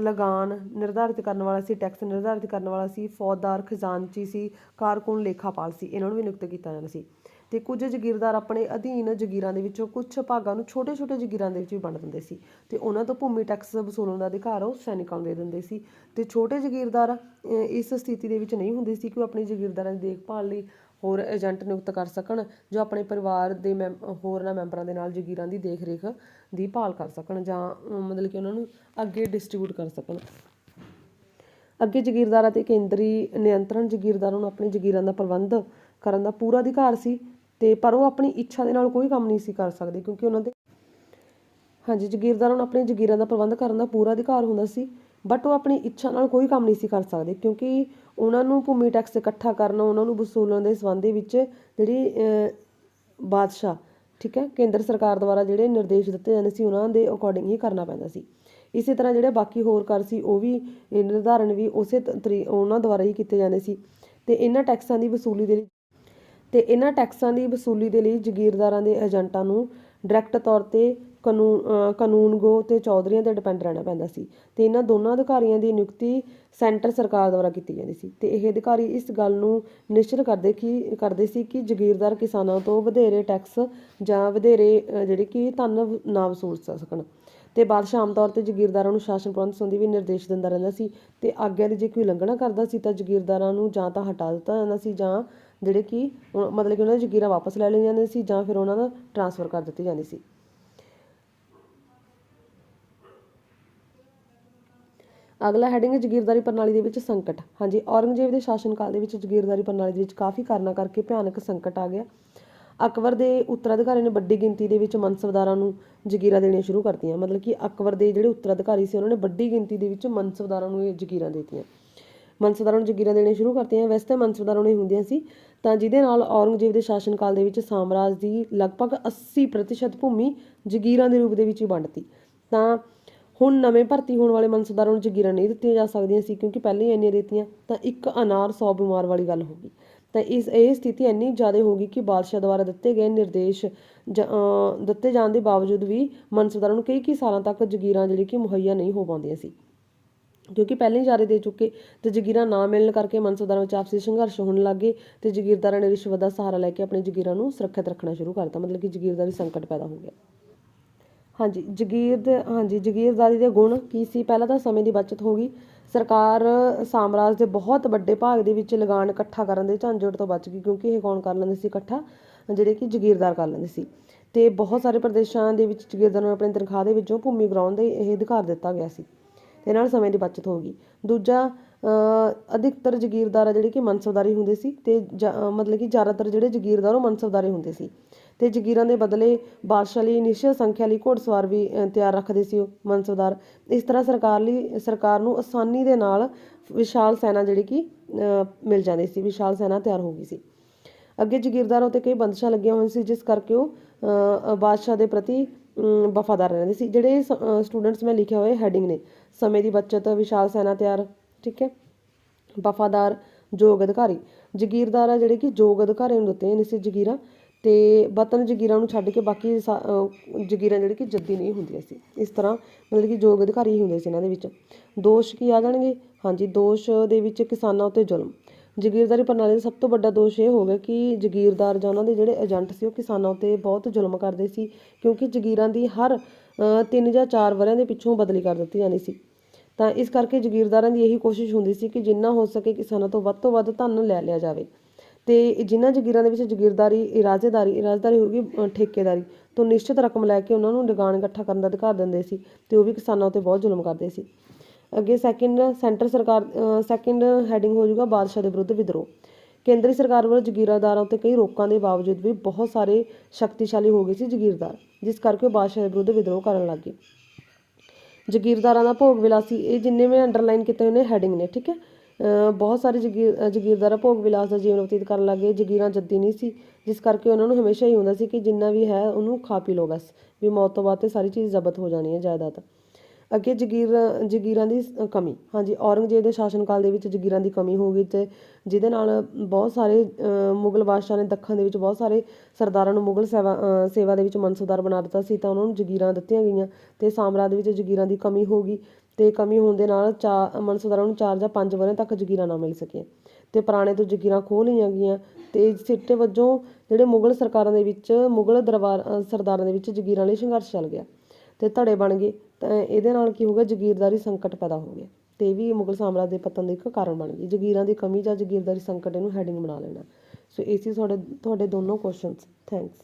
ਲਗਾਨ ਨਿਰਧਾਰਿਤ ਕਰਨ ਵਾਲਾ ਸੀ, ਟੈਕਸ ਨਿਰਧਾਰਿਤ ਕਰਨ ਵਾਲਾ ਸੀ, ਫੌਜਦਾਰ, ਖਜ਼ਾਨਚੀ ਸੀ, ਕਾਰਕੁਨ, ਲੇਖਾਪਾਲ ਸੀ। ਇਹਨਾਂ ਨੂੰ ਵੀ ਨਿਯੁਕਤ ਕੀਤਾ ਜਾਂਦਾ ਸੀ। ਤੇ ਕੁਝ ਜ਼ਗੀਰਦਾਰ ਆਪਣੇ ਅਧੀਨ ਜ਼ਗੀਰਾਂ ਦੇ ਵਿੱਚੋਂ ਕੁਝ ਭਾਗਾਂ ਨੂੰ ਛੋਟੇ-ਛੋਟੇ ਜ਼ਗੀਰਾਂ ਦੇ ਵਿੱਚ ਵੀ ਵੰਡ ਦਿੰਦੇ ਸੀ। ਤੇ ਉਹਨਾਂ ਤੋਂ ਭੂਮੀ ਟੈਕਸ ਵਸੂਲਣ ਦਾ ਅਧਿਕਾਰ ਉਹ ਸੈਨਿਕਾਂ ਨੂੰ ਦੇ ਦਿੰਦੇ ਸੀ। ਤੇ ਛੋਟੇ ਜ਼ਗੀਰਦਾਰ ਇਸ ਸਥਿਤੀ ਦੇ ਵਿੱਚ ਨਹੀਂ ਹੁੰਦੇ ਸੀ ਕਿ ਉਹ ਆਪਣੀ ਜ਼ਗੀਰਦਾਰਾਂ ਦੀ ਦੇਖਭਾਲ ਲਈ ਹੋਰ ਏਜੰਟ ਨਿਯੁਕਤ ਕਰ ਸਕਣ, ਜੋ ਆਪਣੇ ਪਰਿਵਾਰ ਦੇ ਮੈਂਬ ਹੋਰਨਾਂ ਮੈਂਬਰਾਂ ਦੇ ਨਾਲ ਜ਼ਗੀਰਾਂ ਦੀ ਦੇਖ-ਰੇਖ ਦੀ ਭਾਲ ਕਰ ਸਕਣ ਜਾਂ ਮਤਲਬ ਕਿ ਉਹਨਾਂ ਨੂੰ ਅੱਗੇ ਡਿਸਟ੍ਰੀਬਿਊਟ ਕਰ ਸਕਣ। ਅੱਗੇ ਜ਼ਗੀਰਦਾਰਾਂ ਤੇ ਕੇਂਦਰੀ ਨਿਯੰਤਰਣ ਜ਼ਗੀਰਦਾਰਾਂ ਨੂੰ ਆਪਣੀ ਜ਼ਗੀਰਾਂ ਦਾ ਪ੍ਰਬੰਧ ਕਰਨ ਦਾ ਪੂਰਾ ਅਧਿਕਾਰ ਸੀ ਤੇ ਪਰ ਉਹ ਆਪਣੀ ਇੱਛਾ ਦੇ ਨਾਲ ਕੋਈ ਕੰਮ ਨਹੀਂ ਸੀ ਕਰ ਸਕਦੇ ਕਿਉਂਕਿ ਉਹਨਾਂ ਦੇ ਹਾਂਜੀ, ਜ਼ਗੀਰਦਾਰਾਂ ਨੂੰ ਆਪਣੀ ਜ਼ਗੀਰਾਂ ਦਾ ਪ੍ਰਬੰਧ ਕਰਨ ਦਾ ਪੂਰਾ ਅਧਿਕਾਰ ਹੁੰਦਾ ਸੀ, ਬਟ ਉਹ ਆਪਣੀ ਇੱਛਾ ਨਾਲ ਕੋਈ ਕੰਮ ਨਹੀਂ ਸੀ ਕਰ ਸਕਦੇ ਕਿਉਂਕਿ ਉਹਨਾਂ ਨੂੰ ਭੂਮੀ ਟੈਕਸ ਇਕੱਠਾ ਕਰਨ, ਉਹਨਾਂ ਨੂੰ ਵਸੂਲਣ ਦੇ ਸੰਬੰਧ ਦੇ ਵਿੱਚ ਜਿਹੜੀ ਬਾਦਸ਼ਾਹ, ਠੀਕ ਹੈ, ਕੇਂਦਰ ਸਰਕਾਰ ਦੁਆਰਾ ਜਿਹੜੇ ਨਿਰਦੇਸ਼ ਦਿੱਤੇ ਜਾਂਦੇ ਸੀ, ਉਹਨਾਂ ਦੇ ਅਕੋਰਡਿੰਗ ਹੀ ਕਰਨਾ ਪੈਂਦਾ ਸੀ। ਇਸੇ ਤਰ੍ਹਾਂ ਜਿਹੜੇ ਬਾਕੀ ਹੋਰ ਕਰ ਸੀ, ਉਹ ਵੀ ਨਿਰਧਾਰਨ ਵੀ ਉਸੇ ਤਰੀ, ਉਹਨਾਂ ਦੁਆਰਾ ਹੀ ਕੀਤੇ ਜਾਂਦੇ ਸੀ। ਤੇ ਇਹਨਾਂ ਟੈਕਸਾਂ ਦੀ ਵਸੂਲੀ ਦੇ ਲਈ, ਤੇ ਇਹਨਾਂ ਟੈਕਸਾਂ ਦੀ ਵਸੂਲੀ ਦੇ ਲਈ ਜ਼ਗੀਰਦਾਰਾਂ ਦੇ ਏਜੰਟਾਂ ਨੂੰ ਡਾਇਰੈਕਟ ਤੌਰ ਤੇ ਕਾਨੂੰਨ ਅ, ਕਾਨੂੰਨਗੋ ਤੇ ਚੌਧਰੀਆਂ ਤੇ ਡਿਪੈਂਡ ਰਹਿਣਾ ਪੈਂਦਾ ਸੀ। ਅਤੇ ਇਹਨਾਂ ਦੋਨਾਂ ਅਧਿਕਾਰੀਆਂ ਦੀ ਨਿਯੁਕਤੀ ਸੈਂਟਰ ਸਰਕਾਰ ਦੁਆਰਾ ਕੀਤੀ ਜਾਂਦੀ ਸੀ। ਅਤੇ ਇਹ ਅਧਿਕਾਰੀ ਇਸ ਗੱਲ ਨੂੰ ਨਿਸ਼ਚਿਤ ਕਰਦੇ ਕਿ ਕਰਦੇ ਸੀ ਕਿ ਜ਼ਗੀਰਦਾਰ ਕਿਸਾਨਾਂ ਤੋਂ ਵਧੇਰੇ ਟੈਕਸ ਜਾਂ ਵਧੇਰੇ ਜਿਹੜੇ ਕਿ ਧਨ ਨਾ ਵਸੂਲ ਸਕਣ। ਅਤੇ ਬਾਦਸ਼ਾਹ ਆਮ ਤੌਰ ਤੇ ਜ਼ਗੀਰਦਾਰਾਂ ਨੂੰ ਸ਼ਾਸਨ ਪ੍ਰਬੰਧ ਸੰਬੰਧੀ ਵੀ ਨਿਰਦੇਸ਼ ਦਿੰਦਾ ਰਹਿੰਦਾ ਸੀ। ਅਤੇ ਆਗਿਆ ਦੀ ਜੇ ਕੋਈ ਉਲੰਘਣਾ ਕਰਦਾ ਸੀ ਤਾਂ ਜ਼ਗੀਰਦਾਰਾਂ ਨੂੰ ਜਾਂ ਤਾਂ ਹਟਾ ਦਿੱਤਾ ਜਾਂਦਾ ਸੀ ਜਾਂ ਜਿਹੜੇ ਕਿ ਮਤਲਬ ਕਿ ਉਹਨਾਂ ਦੀ ਜ਼ਗੀਰਾਂ ਵਾਪਸ ਲੈ ਲਈਆਂ ਜਾਂਦੀਆਂ ਸੀ ਜਾਂ ਫਿਰ ਉਹਨਾਂ ਦਾ ਟਰਾਂਸਫਰ ਕਰ ਦਿੱਤੀ ਜਾਂਦੀ ਸੀ। ਅਗਲਾ ਹੈਡਿੰਗ ਹੈ ਜ਼ਗੀਰਦਾਰੀ ਪ੍ਰਣਾਲੀ ਦੇ ਵਿੱਚ ਸੰਕਟ। ਹਾਂਜੀ, ਔਰੰਗਜ਼ੇਬ ਦੇ ਸ਼ਾਸਨ ਕਾਲ ਦੇ ਵਿੱਚ ਜ਼ਗੀਰਦਾਰੀ ਪ੍ਰਣਾਲੀ ਦੇ ਵਿੱਚ ਕਾਫੀ ਕਾਰਨਾਂ ਕਰਕੇ ਭਿਆਨਕ ਸੰਕਟ ਆ ਗਿਆ। ਅਕਬਰ ਦੇ ਉੱਤਰਾਧਿਕਾਰੀ ਨੇ ਵੱਡੀ ਗਿਣਤੀ ਦੇ ਵਿੱਚ ਮਨਸਬਦਾਰਾਂ ਨੂੰ ਜ਼ਗੀਰਾਂ ਦੇਣੀਆਂ ਸ਼ੁਰੂ ਕਰਤੀਆਂ। ਮਤਲਬ ਕਿ ਅਕਬਰ ਦੇ ਜਿਹੜੇ ਉੱਤਰਾਧਿਕਾਰੀ ਸੀ, ਉਹਨਾਂ ਨੇ ਵੱਡੀ ਗਿਣਤੀ ਦੇ ਵਿੱਚ ਮਨਸਬਦਾਰਾਂ ਨੂੰ ਇਹ ਜ਼ਗੀਰਾਂ ਦੇਤੀਆਂ। ਮਨਸਬਦਾਰਾਂ ਨੂੰ ਜ਼ਗੀਰਾਂ ਦੇਣੀਆਂ ਸ਼ੁਰੂ ਕਰਤੀਆਂ। ਵੈਸੇ ਤਾਂ ਮਨਸਬਦਾਰਾਂ ਨੂੰ ਹੁੰਦੀਆਂ ਸੀ, ਤਾਂ ਜਿਹਦੇ ਨਾਲ ਔਰੰਗਜ਼ੇਬ ਦੇ ਸ਼ਾਸਨ ਕਾਲ ਦੇ ਵਿੱਚ ਸਾਮਰਾਜ ਦੀ ਲਗਭਗ 80% ਭੂਮੀ ਜ਼ਗੀਰਾਂ ਦੇ ਰੂਪ ਦੇ ਵਿੱਚ ਹੀ ਵੰਡਤੀ। ਤਾਂ ਹੁਣ ਨਵੇਂ ਭਰਤੀ ਹੋਣ ਵਾਲੇ ਮਨਸਦਾਰਾਂ ਨੂੰ ਜ਼ਗੀਰਾਂ ਨਹੀਂ ਦਿੱਤੀਆਂ ਜਾ ਸਕਦੀਆਂ ਸੀ ਕਿਉਂਕਿ ਪਹਿਲਾਂ ਹੀ ਇੰਨੀਆਂ ਦਿੱਤੀਆਂ ਤਾਂ ਇੱਕ ਅਨਾਰ 100 ਬਿਮਾਰ ਵਾਲੀ ਗੱਲ ਹੋ ਗਈ। ਤਾਂ ਇਸ, ਇਹ ਸਥਿਤੀ ਇੰਨੀ ਜ਼ਿਆਦਾ ਹੋ ਗਈ ਕਿ ਬਾਦਸ਼ਾਹ ਦੁਆਰਾ ਦਿੱਤੇ ਗਏ ਨਿਰਦੇਸ਼ ਜ- ਦਿੱਤੇ ਜਾਣ ਦੇ ਬਾਵਜੂਦ ਵੀ ਮਨਸਦਾਰਾਂ ਨੂੰ ਕਈ ਕਈ ਸਾਲਾਂ ਤੱਕ ਜ਼ਗੀਰਾਂ ਜਿਹੜੀ ਕਿ ਮੁਹੱਈਆ ਨਹੀਂ ਹੋ ਪਾਉਂਦੀਆਂ ਸੀ। ਕਿਉਂਕਿ ਪਹਿਲਾਂ ਹੀ ਜਾਰੇ ਦੇ ਚੁੱਕੇ, ਤੇ ਜ਼ਗੀਰਾਂ ਨਾ ਮਿਲਣ ਕਰਕੇ ਮਨਸਦਾਰਾਂ ਵਿੱਚ ਆਪਸੀ ਸੰਘਰਸ਼ ਹੋਣ ਲੱਗੇ ਤੇ ਜ਼ਗੀਰਦਾਰਾਂ ਨੇ ਰਿਸ਼ਵਤ ਦਾ ਸਹਾਰਾ ਲੈ ਕੇ ਆਪਣੇ ਜ਼ਗੀਰਾਂ ਨੂੰ ਸੁਰੱਖਿਅਤ ਰੱਖਣਾ ਸ਼ੁਰੂ ਕਰਤਾ, ਮਤਲਬ ਕਿ ਜ਼ਗੀਰਦਾਰੀ ਸੰਕਟ ਪੈਦਾ ਹੋ ਗਿਆ। ਹਾਂਜੀ, ਜਗੀਰ ਦੇ, ਹਾਂਜੀ ਜਗੀਰਦਾਰੀ ਦੇ ਗੁਣ ਕੀ ਸੀ? ਪਹਿਲਾਂ ਤਾਂ ਸਮੇਂ ਦੀ ਬੱਚਤ ਹੋ ਗਈ। ਸਰਕਾਰ ਸਾਮਰਾਜ ਦੇ ਬਹੁਤ ਵੱਡੇ ਭਾਗ ਦੇ ਵਿੱਚ ਲਗਾਨ ਇਕੱਠਾ ਕਰਨ ਦੇ ਝੰਜਟ ਤੋਂ ਬਚ ਗਈ, ਕਿਉਂਕਿ ਇਹ ਕੌਣ ਕਰ ਲੈਂਦੇ ਸੀ ਇਕੱਠਾ? ਜਿਹੜੇ ਕਿ ਜਗੀਰਦਾਰ ਕਰ ਲੈਂਦੇ ਸੀ। ਅਤੇ ਬਹੁਤ ਸਾਰੇ ਪ੍ਰਦੇਸ਼ਾਂ ਦੇ ਵਿੱਚ ਜਗੀਰਦਾਰਾਂ ਨੂੰ ਆਪਣੀ ਤਨਖਾਹ ਦੇ ਵਿੱਚੋਂ ਭੂਮੀ ਗਰਾਉਣ ਦੇ ਇਹ ਅਧਿਕਾਰ ਦਿੱਤਾ ਗਿਆ ਸੀ। ਤੇ ਨਾਲ ਸਮੇਂ ਦੀ ਬੱਚਤ ਹੋ ਗਈ। ਦੂਜਾ ਅਧਿਕਤਰ ਜਗੀਰਦਾਰ ਆ ਜਿਹੜੇ ਕਿ ਮਨਸਬਦਾਰੀ ਹੁੰਦੇ ਸੀ ਅਤੇ ਜ- ਮਤਲਬ ਕਿ ਜ਼ਿਆਦਾਤਰ ਜਿਹੜੇ ਜਗੀਰਦਾਰ ਉਹ ਮਨਸਬਦਾਰੀ ਹੁੰਦੇ ਸੀ। ਤੇ ਜਗੀਰਾਂ ਦੇ ਬਦਲੇ ਬਾਦਸ਼ਾਹ ਲਈ ਨਿਸ਼ਚਿਤ ਸੰਖਿਆ ਲਈ ਘੋੜਸਵਾਰ ਵੀ ਤਿਆਰ ਰੱਖਦੇ ਸੀ ਉਹ ਮਨਸਬਦਾਰ ਇਸ ਤਰ੍ਹਾਂ ਸਰਕਾਰ ਲਈ ਸਰਕਾਰ ਨੂੰ ਆਸਾਨੀ ਦੇ ਨਾਲ ਵਿਸ਼ਾਲ ਸੈਨਾ ਜਿਹੜੀ ਕਿ ਮਿਲ ਜਾਂਦੀ ਸੀ ਵਿਸ਼ਾਲ ਸੈਨਾ ਤਿਆਰ ਹੋ ਗਈ ਸੀ। ਅੱਗੇ ਜਗੀਰਦਾਰਾਂ ਉੱਤੇ ਕਈ ਬੰਦਸ਼ਾਂ ਲੱਗੀਆਂ ਹੋਈਆਂ ਸੀ ਜਿਸ ਕਰਕੇ ਉਹ ਅ, ਬਾਦਸ਼ਾਹ ਦੇ ਪ੍ਰਤੀ ਅਮ, ਵਫਾਦਾਰ ਰਹਿੰਦੇ ਸੀ। ਜਿਹੜੇ ਸਟੂਡੈਂਟਸ ਮੈਂ ਲਿਖਿਆ ਹੋਇਆ ਹੈਡਿੰਗ ਨੇ ਸਮੇਂ ਦੀ ਬਚਤ ਵਿਸ਼ਾਲ ਸੈਨਾ ਤਿਆਰ ਠੀਕ ਹੈ? ਵਫਾਦਾਰ ਯੋਗ ਅਧਿਕਾਰੀ। ਜਗੀਰਦਾਰ ਆ ਜਿਹੜੇ ਕਿ ਯੋਗ ਅਧਿਕਾਰੀ ਨੂੰ ਦਿੱਤੇ ਨੇ ਸੀ ਜਗੀਰਾਂ। ਅਤੇ ਵਤਨ ਜਗੀਰਾਂ ਨੂੰ ਛੱਡ ਕੇ ਬਾਕੀ ਸਾ- ਜਗੀਰਾਂ ਜਿਹੜੀ ਕਿ ਜੱਦੀ ਨਹੀਂ ਹੁੰਦੀਆਂ ਸੀ। ਇਸ ਤਰ੍ਹਾਂ ਮਤਲਬ ਕਿ ਯੋਗ ਅਧਿਕਾਰੀ ਹੀ ਹੁੰਦੇ ਸੀ ਇਹਨਾਂ ਦੇ ਵਿੱਚ। ਦੋਸ਼ ਕੀ ਆ ਜਾਣਗੇ? ਹਾਂਜੀ, ਦੋਸ਼ ਦੇ ਵਿੱਚ ਕਿਸਾਨਾਂ ਉੱਤੇ ਜ਼ੁਲਮ। ਜਗੀਰਦਾਰੀ ਪ੍ਰਣਾਲੀ ਦਾ ਸਭ ਤੋਂ ਵੱਡਾ ਦੋਸ਼ ਇਹ ਹੋ ਗਿਆ ਕਿ ਜਗੀਰਦਾਰ ਜਾਂ ਉਹਨਾਂ ਦੇ ਜਿਹੜੇ ਏਜੰਟ ਸੀ ਉਹ ਕਿਸਾਨਾਂ ਉੱਤੇ ਬਹੁਤ ਜ਼ੁਲਮ ਕਰਦੇ ਸੀ, ਕਿਉਂਕਿ ਜਗੀਰਾਂ ਦੀ ਹਰ ਤਿੰਨ ਜਾਂ ਚਾਰ ਵਰਿਆਂ ਦੇ ਪਿੱਛੋਂ ਬਦਲੀ ਕਰ ਦਿੱਤੀ ਜਾਂਦੀ ਸੀ। ਤਾਂ ਇਸ ਕਰਕੇ ਜਗੀਰਦਾਰਾਂ ਦੀ ਇਹੀ ਕੋਸ਼ਿਸ਼ ਹੁੰਦੀ ਸੀ ਕਿ ਜਿੰਨਾ ਹੋ ਸਕੇ ਕਿਸਾਨਾਂ ਤੋਂ ਵੱਧ ਤੋਂ ਵੱਧ ਧਨ ਲੈ ਲਿਆ ਜਾਵੇ। ਅਤੇ ਜਿਨ੍ਹਾਂ ਜਗੀਰਾਂ ਦੇ ਵਿੱਚ ਜਗੀਰਦਾਰੀ, ਇਰਾਜ਼ੇਦਾਰੀ ਇਰਾਜ਼ੇਦਾਰੀ ਹੋ ਗਈ ਠੇਕੇਦਾਰੀ, ਤੋਂ ਨਿਸ਼ਚਿਤ ਰਕਮ ਲੈ ਕੇ ਉਹਨਾਂ ਨੂੰ ਲਗਾਨ ਇਕੱਠਾ ਕਰਨ ਦਾ ਅਧਿਕਾਰ ਦਿੰਦੇ ਸੀ ਅਤੇ ਉਹ ਵੀ ਕਿਸਾਨਾਂ ਉੱਤੇ ਬਹੁਤ ਜ਼ੁਲਮ ਕਰਦੇ ਸੀ। ਅੱਗੇ ਸੈਕਿੰਡ ਸੈਂਟਰ ਸਰਕਾਰ ਸੈਕਿੰਡ ਹੈਡਿੰਗ ਹੋ ਜਾਊਗਾ ਬਾਦਸ਼ਾਹ ਦੇ ਵਿਰੁੱਧ ਵਿਦਰੋਹ। ਕੇਂਦਰੀ ਸਰਕਾਰ ਵੱਲੋਂ ਜਗੀਰਦਾਰਾਂ ਉੱਤੇ ਕਈ ਰੋਕਾਂ ਦੇ ਬਾਵਜੂਦ ਵੀ ਬਹੁਤ ਸਾਰੇ ਸ਼ਕਤੀਸ਼ਾਲੀ ਹੋ ਗਏ ਸੀ ਜਗੀਰਦਾਰ, ਜਿਸ ਕਰਕੇ ਉਹ ਬਾਦਸ਼ਾਹ ਦੇ ਵਿਰੁੱਧ ਵਿਦਰੋਹ ਕਰਨ ਲੱਗ ਗਏ। ਜਗੀਰਦਾਰਾਂ ਦਾ ਭੋਗ ਵਿਲਾਸੀ ਇਹ ਜਿੰਨੇ ਮੈਂ ਅੰਡਰਲਾਈਨ ਕੀਤੇ ਹੋਏ ਨੇ ਹੈਡਿੰਗ ਨੇ, ਠੀਕ ਹੈ? ਬਹੁਤ ਸਾਰੇ ਜਗੀਰ, ਅਹ ਜਗੀਰਦਾਰ ਭੋਗ ਵਿਲਾਸ ਦਾ ਜੀਵਨ ਬਤੀਤ ਕਰਨ ਲੱਗੇ ਜਗੀਰਾਂ ਜੱਦੀ ਨਹੀਂ ਸੀ, ਜਿਸ ਕਰਕੇ ਉਹਨਾਂ ਨੂੰ ਹਮੇਸ਼ਾ ਹੀ ਹੁੰਦਾ ਸੀ ਕਿ ਜਿੰਨਾ ਵੀ ਹੈ ਉਹਨੂੰ ਖਾ ਪੀ ਲਓ ਬਸ, ਵੀ ਮੌਤ ਤੋਂ ਬਾਅਦ ਤੇ ਸਾਰੀ ਚੀਜ਼ ਜ਼ਬਤ ਹੋ ਜਾਣੀ ਹੈ ਜਾਇਦਾਦ। ਅੱਗੇ ਜਗੀਰ, ਜਗੀਰਾਂ ਦੀ ਕਮੀ, ਹਾਂਜੀ, ਔਰੰਗਜ਼ੇਬ ਦੇ ਸ਼ਾਸਨ ਕਾਲ ਦੇ ਵਿੱਚ ਜਗੀਰਾਂ ਦੀ ਕਮੀ ਹੋ ਗਈ ਤੇ ਜਿਹਦੇ ਨਾਲ ਬਹੁਤ ਸਾਰੇ ਮੁਗਲ ਬਾਦਸ਼ਾਹ ਨੇ ਦੱਖਣ ਦੇ ਵਿੱਚ ਬਹੁਤ ਸਾਰੇ ਸਰਦਾਰਾਂ ਨੂੰ ਮੁਗਲ ਸੇਵਾ ਸੇਵਾ ਦੇ ਵਿੱਚ ਮਨਸੂਬਦਾਰ ਬਣਾ ਦਿੱਤਾ ਸੀ ਤਾਂ ਉਹਨਾਂ ਨੂੰ ਜਗੀਰਾਂ ਦਿੱਤੀਆਂ ਗਈਆਂ ਤੇ ਸਾਮਰਾਜ ਦੇ ਵਿੱਚ ਜਗੀਰਾਂ ਦੀ ਕਮੀ ਹੋ ਗਈ। ਅਤੇ ਕਮੀ ਹੋਣ ਦੇ ਨਾਲ ਚਾ ਮਨਸੂਬਦਾਰਾਂ ਨੂੰ ਚਾਰ ਜਾਂ ਪੰਜ ਵਰ੍ਹਿਆਂ ਤੱਕ ਜਗੀਰਾਂ ਨਾ ਮਿਲ ਸਕੀਆਂ। ਅਤੇ ਪੁਰਾਣੇ ਤੋਂ ਜਗੀਰਾਂ ਖੋਹ ਲਈਆਂ ਗਈਆਂ ਅਤੇ ਸਿੱਟੇ ਵਜੋਂ ਜਿਹੜੇ ਮੁਗਲ ਸਰਕਾਰਾਂ ਦੇ ਵਿੱਚ, ਮੁਗਲ ਦਰਬਾਰ ਸਰਦਾਰਾਂ ਦੇ ਵਿੱਚ ਜਗੀਰਾਂ ਲਈ ਸੰਘਰਸ਼ ਚੱਲ ਗਿਆ ਅਤੇ ਧੜੇ ਬਣ ਗਏ। ਤਾਂ ਇਹਦੇ ਨਾਲ ਕੀ ਹੋ ਗਿਆ? ਜਗੀਰਦਾਰੀ ਸੰਕਟ ਪੈਦਾ ਹੋ ਗਿਆ ਅਤੇ ਇਹ ਵੀ ਮੁਗਲ ਸਾਮਰਾਜ ਦੇ ਪਤਨ ਦਾ ਇੱਕ ਕਾਰਨ ਬਣ ਗਈ। ਜਗੀਰਾਂ ਦੀ ਕਮੀ ਜਾਂ ਜਗੀਰਦਾਰੀ ਸੰਕਟ ਇਹਨੂੰ ਹੈਡਿੰਗ ਬਣਾ ਲੈਣਾ। ਸੋ ਇਹ ਸੀ ਤੁਹਾਡੇ ਤੁਹਾਡੇ ਦੋਨੋਂ ਕੁਐਸਚਨਸ ਥੈਂਕਸ